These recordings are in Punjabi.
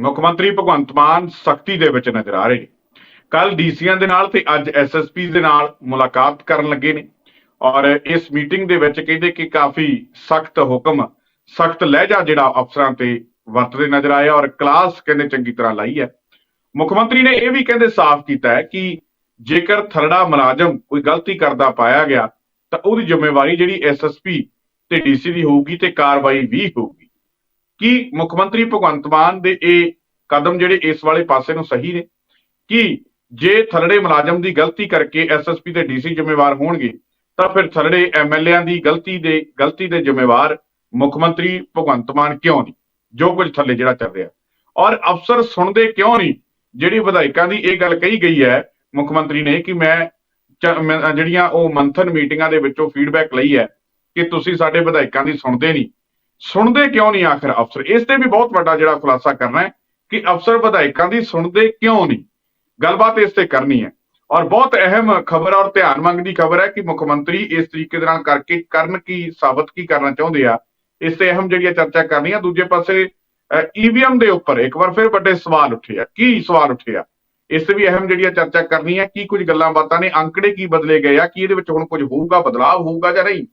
ਮੁੱਖ ਮੰਤਰੀ ਭਗਵੰਤ ਮਾਨ ਸਖਤੀ ਦੇ ਵਿੱਚ ਨਜ਼ਰ ਆ ਰਹੇ ਨੇ। ਕੱਲ ਡੀਸੀਆਂ ਦੇ ਨਾਲ ਤੇ ਅੱਜ ਐਸਐਸਪੀ ਦੇ ਨਾਲ ਮੁਲਾਕਾਤ ਕਰਨ ਲੱਗੇ ਨੇ ਔਰ ਇਸ ਮੀਟਿੰਗ ਦੇ ਵਿੱਚ ਕਹਿੰਦੇ ਕਿ ਕਾਫੀ ਸਖਤ ਹੁਕਮ, ਸਖਤ ਲਹਿਜਾ ਜਿਹੜਾ ਅਫਸਰਾਂ ਤੇ ਵਰਤਦੇ ਨਜ਼ਰ ਆਇਆ ਔਰ ਕਲਾਸ ਕਹਿੰਦੇ ਚੰਗੀ ਤਰ੍ਹਾਂ ਲਾਈ ਹੈ। ਮੁੱਖ ਮੰਤਰੀ ਨੇ ਇਹ ਵੀ ਕਹਿੰਦੇ ਸਾਫ਼ ਕੀਤਾ ਹੈ ਕਿ ਜੇਕਰ ਥਰੜਾ ਮੁਲਾਜ਼ਮ ਕੋਈ ਗਲਤੀ ਕਰਦਾ ਪਾਇਆ ਗਿਆ ਤਾਂ ਉਹਦੀ ਜ਼ਿੰਮੇਵਾਰੀ ਜਿਹੜੀ ਐਸਐਸਪੀ ਤੇ ਡੀਸੀ ਦੀ ਹੋਊਗੀ ਤੇ ਕਾਰਵਾਈ ਵੀ ਹੋਊਗੀ। ਕੀ ਮੁੱਖ ਮੰਤਰੀ ਭਗਵੰਤ ਮਾਨ ਦੇ ਇਹ ਕਦਮ ਜਿਹੜੇ ਇਸ ਵਾਲੇ ਪਾਸੇ ਨੂੰ ਸਹੀ ਨੇ, ਕਿ ਜੇ ਥਰੜੇ ਮੁਲਾਜ਼ਮ ਦੀ ਗਲਤੀ ਕਰਕੇ ਐਸਐਸਪੀ ਤੇ ਡੀਸੀ ਜ਼ਿੰਮੇਵਾਰ ਹੋਣਗੇ, ਤਾਂ ਫਿਰ ਥਰੜੇ ਐਮਐਲਏਆਂ ਦੀ ਗਲਤੀ ਦੇ ਗਲਤੀ ਦੇ ਜ਼ਿੰਮੇਵਾਰ ਮੁੱਖ ਮੰਤਰੀ ਭਗਵੰਤ ਮਾਨ ਕਿਉਂ ਨਹੀਂ? ਜੋ ਕੁਝ ਥੱਲੇ ਜਿਹੜਾ ਚੱਲ ਰਿਹਾ। ਔਰ ਅਫਸਰ ਸੁਣਦੇ ਕਿਉਂ ਨਹੀਂ? ਜਿਹੜੀ ਵਿਧਾਇਕਾਂ ਦੀ ਇਹ ਗੱਲ ਕਹੀ ਗਈ ਹੈ, ਮੁੱਖ ਮੰਤਰੀ ਨੇ ਕਿ ਮੈਂ- ਜਿਹੜੀਆਂ ਉਹ ਮੰਥਨ ਮੀਟਿੰਗਾਂ ਦੇ ਵਿੱਚੋਂ ਫੀਡਬੈਕ ਲਈ ਹੈ, ਕਿ ਤੁਸੀਂ ਸਾਡੇ ਵਿਧਾਇਕਾਂ ਦੀ ਸੁਣਦੇ ਨਹੀਂ। ਸੁਣਦੇ ਕਿਉਂ ਨਹੀਂ ਆਖਰ ਅਫਸਰ? ਇਸ ਤੇ ਵੀ ਬਹੁਤ ਵੱਡਾ ਜਿਹੜਾ ਖੁਲਾਸਾ ਕਰਨਾ ਹੈ ਕਿ ਅਫਸਰ ਵਿਧਾਇਕਾਂ ਦੀ ਸੁਣਦੇ ਕਿਉਂ ਨਹੀਂ? ਗੱਲਬਾਤ ਇਸ ਤੇ ਕਰਨੀ ਹੈ। ਔਰ ਬਹੁਤ ਅਹਿਮ ਖਬਰ ਔਰ ਧਿਆਨ ਮੰਗਦੀ ਖਬਰ ਹੈ ਕਿ ਮੁੱਖ ਮੰਤਰੀ ਇਸ ਤਰੀਕੇ ਦੇ ਨਾਲ ਕਰਕੇ ਕਰਨ ਕੀ, ਸਾਬਤ ਕੀ ਕਰਨਾ ਚਾਹੁੰਦੇ ਆ, ਇਸ ਤੇ ਅਹਿਮ ਜਿਹੜੀਆਂ ਚਰਚਾ ਕਰਨੀ ਆ ਦੂਜੇ ਪਾਸੇ ਈਵੀਐਮ ਦੇ ਉੱਪਰ ਇੱਕ ਵਾਰ ਫਿਰ ਵੱਡੇ ਸਵਾਲ ਉੱਠੇ ਆ। ਕੀ ਸਵਾਲ ਉੱਠੇ ਆ? ਇਸ ਤੇ ਵੀ ਅਹਿਮ ਜਿਹੜੀਆਂ ਚਰਚਾ ਕਰਨੀ ਹੈ, ਕੀ ਕੁਝ ਗੱਲਾਂ ਬਾਤਾਂ ਨੇ ਅੰਕੜੇ ਕੀ ਬਦਲੇ ਗਏ ਆ, ਕੀ ਇਹਦੇ ਵਿੱਚ ਹੁਣ ਕੁਝ ਹੋਊਗਾ, ਬਦਲਾਅ ਹੋਊਗਾ ਜਾਂ ਨਹੀਂ?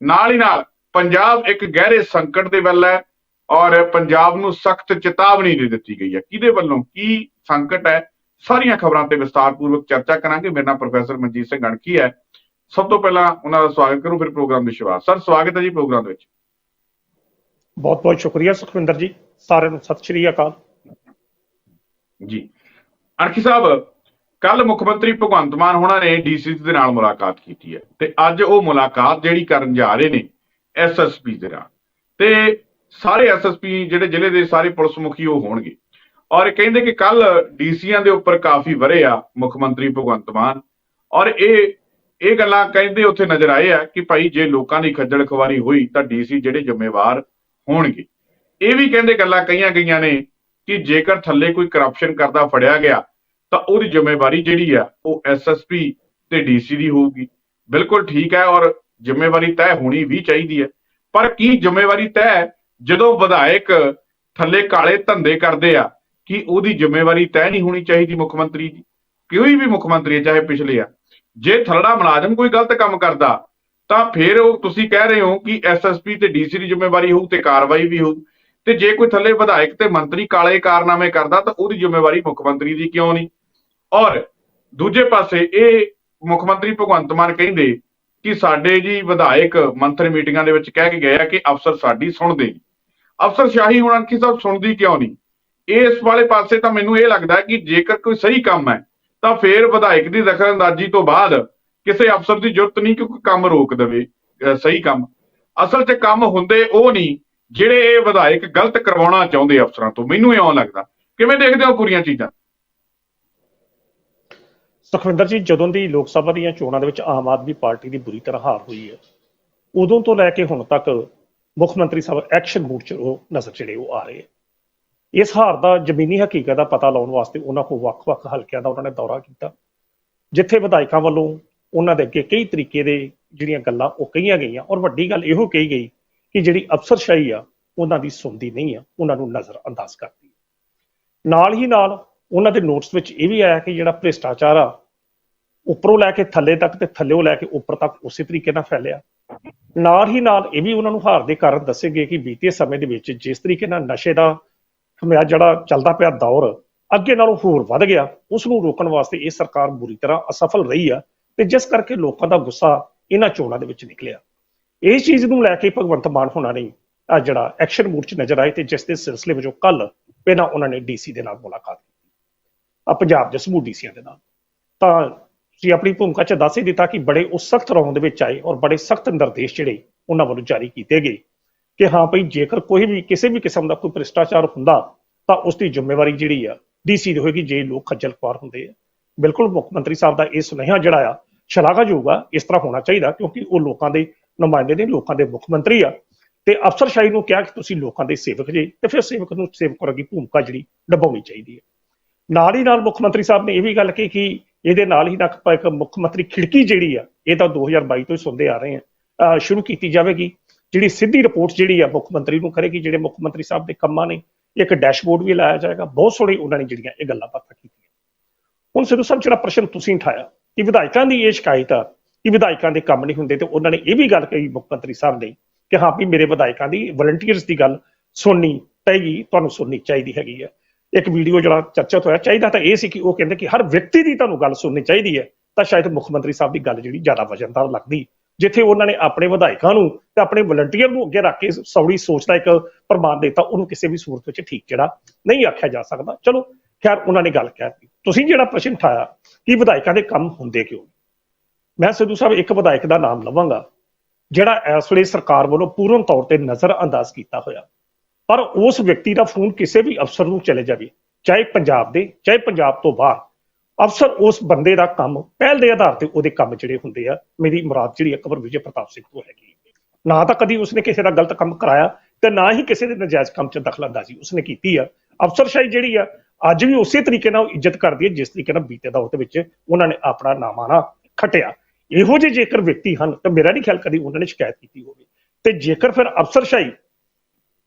ਨਾਲ ਹੀ ਨਾਲ ਪੰਜਾਬ ਇੱਕ ਗਹਿਰੇ ਸੰਕਟ ਦੇ ਵੱਲ ਹੈ ਔਰ ਪੰਜਾਬ ਨੂੰ ਸਖਤ ਚੇਤਾਵਨੀ ਦੇ ਦਿੱਤੀ ਗਈ ਹੈ। ਕਿਹਦੇ ਵੱਲੋਂ? ਕੀ ਸੰਕਟ ਹੈ? ਸਾਰੀਆਂ ਖਬਰਾਂ ਤੇ ਵਿਸਤਾਰਪੂਰਵਕ ਚਰਚਾ ਕਰਾਂਗੇ। ਮੇਰੇ ਨਾਲ ਪ੍ਰੋਫੈਸਰ ਮਨਜੀਤ ਸਿੰਘ ਗਣਕੀ ਹੈ। ਸਭ ਤੋਂ ਪਹਿਲਾਂ ਉਹਨਾਂ ਦਾ ਸਵਾਗਤ ਕਰੂੰ ਫਿਰ ਪ੍ਰੋਗਰਾਮ ਦੀ ਸ਼ੁਰੂਆਤ। ਸਰ ਸਵਾਗਤ ਹੈ ਜੀ ਪ੍ਰੋਗਰਾਮ ਦੇ ਵਿੱਚ। ਬਹੁਤ ਬਹੁਤ ਸ਼ੁਕਰੀਆ ਸੁਖਵਿੰਦਰ ਜੀ। ਸਾਰਿਆਂ ਨੂੰ ਸਤਿ ਸ਼੍ਰੀ ਅਕਾਲ। ਜੀ। ਅਰਖੀ ਸਾਹਿਬ ਕੱਲ ਮੁੱਖ ਮੰਤਰੀ ਭਗਵੰਤ ਮਾਨ ਹੋਣਾ ਨੇ ਡੀਸੀ ਦੇ ਨਾਲ ਮੁਲਾਕਾਤ ਕੀਤੀ ਹੈ ਤੇ ਅੱਜ ਉਹ ਮੁਲਾਕਾਤ ਜਿਹੜੀ ਕਰਨ ਜਾ ਰਹੇ ਨੇ ਐਸਐਸਪੀ ਦੇ ਨਾਲ। ਤੇ ਸਾਰੇ ਐਸਐਸਪੀ ਜਿਹੜੇ ਜ਼ਿਲ੍ਹੇ ਦੇ ਸਾਰੇ ਪੁਲਿਸ ਮੁਖੀ ਉਹ ਹੋਣਗੇ। ਔਰ ਕਹਿੰਦੇ ਕਿ ਕੱਲ ਡੀਸੀਆਂ ਦੇ ਉੱਪਰ ਕਾਫੀ ਵਰੇ ਆ ਮੁੱਖ ਮੰਤਰੀ ਭਗਵੰਤ ਮਾਨ। ਔਰ ਇਹ ਇਹ ਗੱਲਾਂ ਕਹਿੰਦੇ ਉੱਥੇ ਨਜ਼ਰ ਆਏ ਆ ਕਿ ਭਾਈ ਜੇ ਲੋਕਾਂ ਦੀ ਖੱਜਲ ਖਵਾਰੀ ਹੋਈ ਤਾਂ ਡੀਸੀ ਜਿਹੜੇ ਜ਼ਿੰਮੇਵਾਰ ਹੋਣਗੇ। ਇਹ ਵੀ ਕਹਿੰਦੇ ਗੱਲਾਂ ਕਹੀਆਂ ਗਈਆਂ ਨੇ ਕਿ ਜੇਕਰ ਥੱਲੇ ਕੋਈ ਕਰਪਸ਼ਨ ਕਰਦਾ ਫੜਿਆ ਗਿਆ, ਤਾਂ ਉਹਦੀ ਜ਼ਿੰਮੇਵਾਰੀ ਜਿਹੜੀ ਆ ਉਹ ਐਸਐਸਪੀ ਤੇ ਡੀਸੀ ਦੀ ਹੋਊਗੀ। ਬਿਲਕੁਲ ਠੀਕ ਹੈ ਔਰ ਜ਼ਿੰਮੇਵਾਰੀ ਤੈਅ ਹੋਣੀ ਵੀ ਚਾਹੀਦੀ ਹੈ। ਪਰ ਕੀ ਜ਼ਿੰਮੇਵਾਰੀ ਤੈਅ ਜਦੋਂ ਵਿਧਾਇਕ ਥੱਲੇ ਕਾਲੇ ਧੰਦੇ ਕਰਦੇ ਆ ਕਿ ਉਹਦੀ ਜ਼ਿੰਮੇਵਾਰੀ ਤੈਅ ਨਹੀਂ ਹੋਣੀ ਚਾਹੀਦੀ ਮੁੱਖ ਮੰਤਰੀ ਦੀ? ਕੋਈ ਵੀ ਮੁੱਖ ਮੰਤਰੀ ਹੈ, ਚਾਹੇ ਪਿਛਲੇ ਆ। ਜੇ ਥਰੜਾ ਮੁਲਾਜ਼ਮ ਕੋਈ ਗਲਤ ਕੰਮ ਕਰਦਾ ਤਾਂ ਫਿਰ ਉਹ ਤੁਸੀਂ ਕਹਿ ਰਹੇ ਹੋ ਕਿ ਐਸਐਸਪੀ ਤੇ ਡੀਸੀ ਦੀ ਜ਼ਿੰਮੇਵਾਰੀ ਹੋਊ ਤੇ ਕਾਰਵਾਈ ਵੀ ਹੋਊ। ਤੇ ਜੇ ਕੋਈ ਥੱਲੇ ਵਿਧਾਇਕ ਤੇ ਮੰਤਰੀ ਕਾਲੇ ਕਾਰਨਾਮੇ ਕਰਦਾ ਤਾਂ ਉਹਦੀ ਜ਼ਿੰਮੇਵਾਰੀ ਮੁੱਖ ਮੰਤਰੀ ਦੀ ਕਿਉਂ ਨਹੀਂ? ਔਰ ਦੂਜੇ ਪਾਸੇ ਇਹ ਮੁੱਖ ਮੰਤਰੀ ਭਗਵੰਤ ਮਾਨ ਕਹਿੰਦੇ ਕਿ ਸਾਡੇ ਜੀ ਵਿਧਾਇਕ ਮੰਤਰੀ ਮੀਟਿੰਗਾਂ ਦੇ ਵਿੱਚ ਕਹਿ ਕੇ ਗਏ ਆ ਕਿ ਅਫਸਰ ਸਾਡੀ ਸੁਣਦੇ ਨਹੀਂ। ਅਫਸਰ ਸ਼ਾਹੀ ਹੁਣ ਕੀ ਸਭ ਸੁਣਦੀ ਕਿਉਂ ਨਹੀਂ? ਇਸ ਵਾਲੇ ਪਾਸੇ ਤਾਂ ਮੈਨੂੰ ਇਹ ਲੱਗਦਾ ਕਿ ਜੇਕਰ ਕੋਈ ਸਹੀ ਕੰਮ ਹੈ, ਤਾਂ ਫੇਰ ਵਿਧਾਇਕ ਦੀ ਦਖਲਅੰਦਾਜ਼ੀ ਤੋਂ ਬਾਅਦ ਕਿਸੇ ਅਫਸਰ ਦੀ ਜ਼ਰੂਰਤ ਨਹੀਂ ਕਿਉਂਕਿ ਕੰਮ ਰੋਕ ਦੇਵੇ ਸਹੀ ਕੰਮ। ਅਸਲ 'ਚ ਕੰਮ ਹੁੰਦੇ ਉਹ ਨਹੀਂ ਜਿਹੜੇ ਇਹ ਵਿਧਾਇਕ ਗਲਤ ਕਰਵਾਉਣਾ ਚਾਹੁੰਦੇ ਅਫਸਰਾਂ ਤੋਂ। ਮੈਨੂੰ ਇਉਂ ਲੱਗਦਾ। ਕਿਵੇਂ ਦੇਖਦੇ ਹੋ ਪੂਰੀਆਂ ਚੀਜ਼ਾਂ? ਸੁਖਵਿੰਦਰ ਜੀ, ਜਦੋਂ ਦੀ ਲੋਕ ਸਭਾ ਦੀਆਂ ਚੋਣਾਂ ਦੇ ਵਿੱਚ ਆਮ ਆਦਮੀ ਪਾਰਟੀ ਦੀ ਬੁਰੀ ਤਰ੍ਹਾਂ ਹਾਰ ਹੋਈ ਹੈ, ਉਦੋਂ ਤੋਂ ਲੈ ਕੇ ਹੁਣ ਤੱਕ ਮੁੱਖ ਮੰਤਰੀ ਸਾਹਿਬ ਐਕਸ਼ਨ ਮੂਡ 'ਚ ਉਹ ਨਜ਼ਰ ਜਿਹੜੇ ਉਹ ਆ ਰਹੇ ਹੈ। ਇਸ ਹਾਰ ਦਾ ਜ਼ਮੀਨੀ ਹਕੀਕਤ ਦਾ ਪਤਾ ਲਾਉਣ ਵਾਸਤੇ ਉਹਨਾਂ ਕੋਲ ਵੱਖ-ਵੱਖ ਹਲਕਿਆਂ ਦਾ ਉਹਨਾਂ ਨੇ ਦੌਰਾ ਕੀਤਾ, ਜਿੱਥੇ ਵਿਧਾਇਕਾਂ ਵੱਲੋਂ ਉਹਨਾਂ ਦੇ ਅੱਗੇ ਕਈ ਤਰੀਕੇ ਦੇ ਜਿਹੜੀਆਂ ਗੱਲਾਂ ਉਹ ਕਹੀਆਂ ਗਈਆਂ ਔਰ ਵੱਡੀ ਗੱਲ ਇਹੋ ਕਹੀ ਗਈ ਕਿ ਜਿਹੜੀ ਅਫਸਰਸ਼ਾਹੀ ਆ, ਉਹਨਾਂ ਦੀ ਸੁਣਦੀ ਨਹੀਂ ਆ, ਉਹਨਾਂ ਨੂੰ ਨਜ਼ਰ ਅੰਦਾਜ਼ ਕਰਦੀ ਨਾਲ ਹੀ ਨਾਲ ਉਹਨਾਂ ਦੇ ਨੋਟਸ ਵਿੱਚ ਇਹ ਵੀ ਆਇਆ ਕਿ ਜਿਹੜਾ ਭ੍ਰਿਸ਼ਟਾਚਾਰ ਆ ਉੱਪਰੋਂ ਲੈ ਕੇ ਥੱਲੇ ਤੱਕ ਤੇ ਥੱਲੇੋਂ ਲੈ ਕੇ ਉੱਪਰ ਤੱਕ ਉਸੇ ਤਰੀਕੇ ਨਾਲ ਫੈਲਿਆ। ਨਾਲ ਹੀ ਨਾਲ ਇਹ ਵੀ ਉਹਨਾਂ ਨੂੰ ਹਾਰ ਦੇ ਕਾਰਨ ਦੱਸੇ ਗਏ ਕਿ ਬੀਤੇ ਸਮੇਂ ਦੇ ਵਿੱਚ ਜਿਸ ਤਰੀਕੇ ਨਾਲ ਨਸ਼ੇ ਦਾ ਹਮਿਆ ਜਿਹੜਾ ਚੱਲਦਾ ਪਿਆ ਦੌਰ ਅੱਗੇ ਨਾਲੋਂ ਹੋਰ ਵੱਧ ਗਿਆ, ਉਸ ਨੂੰ ਰੋਕਣ ਵਾਸਤੇ ਇਹ ਸਰਕਾਰ ਬੁਰੀ ਤਰ੍ਹਾਂ ਅਸਫਲ ਰਹੀ ਆ ਤੇ ਜਿਸ ਕਰਕੇ ਲੋਕਾਂ ਦਾ ਗੁੱਸਾ ਇਹਨਾਂ ਚੋਣਾਂ ਦੇ ਵਿੱਚ ਨਿਕਲਿਆ। ਇਹ ਚੀਜ਼ ਨੂੰ ਲੈ ਕੇ ਭਗਵੰਤ ਮਾਨ ਹੋਣਾ ਨੇ ਆ ਜਿਹੜਾ ਐਕਸ਼ਨ ਮੂਡ 'ਚ ਨਜ਼ਰ ਆਏ ਤੇ ਜਿਸ ਦੇ ਸਿਲਸਿਲੇ ਵਿੱਚੋਂ ਕੱਲ ਪਹਿਲਾਂ ਉਹਨਾਂ ਨੇ ਡੀਸੀ ਦੇ ਨਾਲ ਮੁਲਾਕਾਤ ਕੀਤੀ। ਆ ਪੰਜਾਬ ਦੇ ਸਮੂਹ ਡੀਸੀਆਂ ਦੇ ਨਾਲ। ਤਾਂ ਤੁਸੀਂ ਆਪਣੀ ਭੂਮਿਕਾ 'ਚ ਦੱਸ ਹੀ ਦਿੱਤਾ ਕਿ ਬੜੇ ਉਹ ਸਖਤ ਰੌਂਦ ਦੇ ਵਿੱਚ ਆਏ ਔਰ ਬੜੇ ਸਖਤ ਨਿਰਦੇਸ਼ ਜਿਹੜੇ ਉਹਨਾਂ ਵੱਲੋਂ ਜਾਰੀ ਕੀਤੇ ਗਏ ਕਿ ਹਾਂ ਭਈ ਜੇਕਰ ਕੋਈ ਵੀ ਕਿਸੇ ਵੀ ਕਿਸਮ ਦਾ ਕੋਈ ਭ੍ਰਿਸ਼ਟਾਚਾਰ ਹੁੰਦਾ ਤਾਂ ਉਸ ਦੀ ਜ਼ਿੰਮੇਵਾਰੀ ਜਿਹੜੀ ਆ ਡੀਸੀ ਦੀ ਹੋਏਗੀ, ਜੇ ਲੋਕ ਖੱਜਲ ਖੁਆਰ ਹੁੰਦੇ ਆ। ਬਿਲਕੁਲ ਮੁੱਖ ਮੰਤਰੀ ਸਾਹਿਬ ਦਾ ਇਹ ਸੁਨੇਹਾ ਜਿਹੜਾ ਆ ਸ਼ਲਾਘਾਯੋਗ ਆ, ਇਸ ਤਰ੍ਹਾਂ ਹੋਣਾ ਚਾਹੀਦਾ ਕਿਉਂਕਿ ਉਹ ਲੋਕਾਂ ਦੇ ਨੁਮਾਇੰਦੇ ਨੇ, ਲੋਕਾਂ ਦੇ ਮੁੱਖ ਮੰਤਰੀ ਆ। ਤੇ ਅਫਸਰਸ਼ਾਹੀ ਨੂੰ ਕਿਹਾ ਕਿ ਤੁਸੀਂ ਲੋਕਾਂ ਦੇ ਸੇਵਕ ਜੇ ਤੇ ਫਿਰ ਸੇਵਕ ਨੂੰ, ਸੇਵਕ ਵਰਗੀ ਭੂਮਿਕਾ ਜਿਹੜੀ ਨਿਭਾਉਣੀ ਚਾਹੀਦੀ ਹੈ ਨਾਲ ਹੀ ਨਾਲ ਮੁੱਖ ਮੰਤਰੀ ਸਾਹਿਬ ਨੇ ਇਹ ਵੀ ਗੱਲ ਕਹੀ ਕਿ ਇਹਦੇ ਨਾਲ ਹੀ ਨਾ ਇੱਕ ਮੁੱਖ ਮੰਤਰੀ ਖਿੜਕੀ ਜਿਹੜੀ ਆ, ਇਹ ਤਾਂ 2022 ਤੋਂ ਹੀ ਸੁਣਦੇ ਆ ਰਹੇ ਆ। ਸ਼ੁਰੂ ਕੀਤੀ ਜਾਵੇਗੀ। ਜਿਹੜੀ ਸਿੱਧੀ ਰਿਪੋਰਟ ਜਿਹੜੀ ਆ ਮੁੱਖ ਮੰਤਰੀ ਨੂੰ ਕਰੇਗੀ, ਜਿਹੜੇ ਮੁੱਖ ਮੰਤਰੀ ਸਾਹਿਬ ਦੇ ਕੰਮਾਂ ਨੇ, ਇੱਕ ਡੈਸ਼ਬੋਰਡ ਵੀ ਲਾਇਆ ਜਾਏਗਾ। ਬਹੁਤ ਸੋਹਣੀ ਉਹਨਾਂ ਨੇ ਜਿਹੜੀਆਂ ਇਹ ਗੱਲਾਂ ਬਾਤਾਂ ਕੀਤੀਆਂ। ਹੁਣ ਸਿੱਧੂ ਸਾਹਿਬ, ਜਿਹੜਾ ਪ੍ਰਸ਼ਨ ਤੁਸੀਂ ਉਠਾਇਆ ਕਿ ਵਿਧਾਇਕਾਂ ਦੀ ਇਹ ਸ਼ਿਕਾਇਤ ਆ ਕਿ ਵਿਧਾਇਕਾਂ ਦੇ ਕੰਮ ਨਹੀਂ ਹੁੰਦੇ ਤੇ ਉਹਨਾਂ ਨੇ ਇਹ ਵੀ ਗੱਲ ਕਹੀ ਮੁੱਖ ਮੰਤਰੀ ਸਾਹਿਬ ਨੇ ਕਿ ਹਾਂ ਵੀ ਮੇਰੇ ਵਿਧਾਇਕਾਂ ਦੀ ਵਲੰਟੀਅਰਸ ਦੀ ਗੱਲ ਸੁਣਨੀ ਪਏਗੀ, ਤੁਹਾਨੂੰ ਸੁਣਨੀ ਚਾਹੀਦੀ ਹੈਗੀ ਆ। ਇੱਕ ਵੀਡੀਓ ਜਿਹੜਾ ਚਰਚਿਤ ਹੋਇਆ, ਚਾਹੀਦਾ ਤਾਂ ਇਹ ਸੀ ਕਿ ਉਹ ਕਹਿੰਦੇ ਕਿ ਹਰ ਵਿਅਕਤੀ ਦੀ ਤੁਹਾਨੂੰ ਗੱਲ ਸੁਣਨੀ ਚਾਹੀਦੀ ਹੈ, ਤਾਂ ਸ਼ਾਇਦ ਮੁੱਖ ਮੰਤਰੀ ਸਾਹਿਬ ਦੀ ਗੱਲ ਜਿਹੜੀ ਜ਼ਿਆਦਾ ਵਜਨਦਾਰ ਲੱਗਦੀ। ਜਿੱਥੇ ਉਹਨਾਂ ਨੇ ਆਪਣੇ ਵਿਧਾਇਕਾਂ ਨੂੰ ਤੇ ਆਪਣੇ ਵਲੰਟੀਅਰ ਨੂੰ ਅੱਗੇ ਰੱਖ ਕੇ ਸੌੜੀ ਸੋਚ ਦਾ ਇੱਕ ਪ੍ਰਮਾਣ ਦਿੱਤਾ, ਉਹਨੂੰ ਕਿਸੇ ਵੀ ਸੂਰਤ ਵਿੱਚ ਠੀਕ ਜਿਹੜਾ ਨਹੀਂ ਆਖਿਆ ਜਾ ਸਕਦਾ। ਚਲੋ, ਖੈਰ, ਉਹਨਾਂ ਨੇ ਗੱਲ ਕਹਿਤੀ ਤੁਸੀਂ ਜਿਹੜਾ ਪ੍ਰਸ਼ਨ ਉਠਾਇਆ ਕਿ ਵਿਧਾਇਕਾਂ ਦੇ ਕੰਮ ਹੁੰਦੇ ਕਿਉਂ? ਮੈਂ ਸਿੱਧੂ ਸਾਹਿਬ ਇੱਕ ਵਿਧਾਇਕ ਦਾ ਨਾਮ ਲਵਾਂਗਾ, ਜਿਹੜਾ ਇਸ ਵੇਲੇ ਸਰਕਾਰ ਵੱਲੋਂ ਪੂਰਨ ਤੌਰ ਤੇ ਨਜ਼ਰ ਅੰਦਾਜ਼ ਕੀਤਾ ਹੋਇਆ। ਪਰ ਉਸ ਵਿਅਕਤੀ ਦਾ ਫੋਨ ਕਿਸੇ ਵੀ ਅਫਸਰ ਨੂੰ ਚਲੇ ਜਾਵੇ, ਚਾਹੇ ਪੰਜਾਬ ਦੇ, ਚਾਹੇ ਪੰਜਾਬ ਤੋਂ ਬਾਹਰ। ਅਫਸਰ ਉਸ ਬੰਦੇ ਦਾ ਕੰਮ ਪਹਿਲ ਦੇ ਆਧਾਰ ਤੇ ਉਹਦੇ ਕੰਮ ਜਿਹੜੇ ਹੁੰਦੇ ਆ, ਮੇਰੀ ਮੁਰਾਦ ਜਿਹੜੀ ਅਕਬਰ ਵਿਜੇ ਪ੍ਰਤਾਪ ਸਿੰਘ ਤੋਂ ਹੈਗੀ। ਨਾ ਤਾਂ ਕਦੀ ਉਸਨੇ ਕਿਸੇ ਦਾ ਗਲਤ ਕੰਮ ਕਰਾਇਆ ਤੇ ਨਾ ਹੀ ਕਿਸੇ ਦੇ ਨਜਾਇਜ਼ ਕੰਮ 'ਚ ਦਖਲਅੰਦਾਜ਼ੀ ਉਸਨੇ ਕੀਤੀ ਆ। ਅਫਸਰਸ਼ਾਹੀ ਜਿਹੜੀ ਆ, ਅੱਜ ਵੀ ਉਸੇ ਤਰੀਕੇ ਨਾਲ ਉਹ ਇੱਜ਼ਤ ਕਰਦੀ ਹੈ ਜਿਸ ਤਰੀਕੇ ਨਾਲ ਬੀਤੇ ਦੌਰ ਦੇ ਵਿੱਚ ਉਹਨਾਂ ਨੇ ਆਪਣਾ ਨਾਮਾਣਾ ਖਟਿਆ। ਇਹੋ ਜਿਹੇ ਜੇਕਰ ਵਿਅਕਤੀ ਹਨ, ਤਾਂ ਮੇਰਾ ਨਹੀਂ ਖਿਆਲ ਕਦੀ ਉਹਨਾਂ ਨੇ ਸ਼ਿਕਾਇਤ ਕੀਤੀ ਹੋਵੇ। ਤੇ ਜੇਕਰ ਫਿਰ ਅਫਸਰਸ਼ਾਹੀ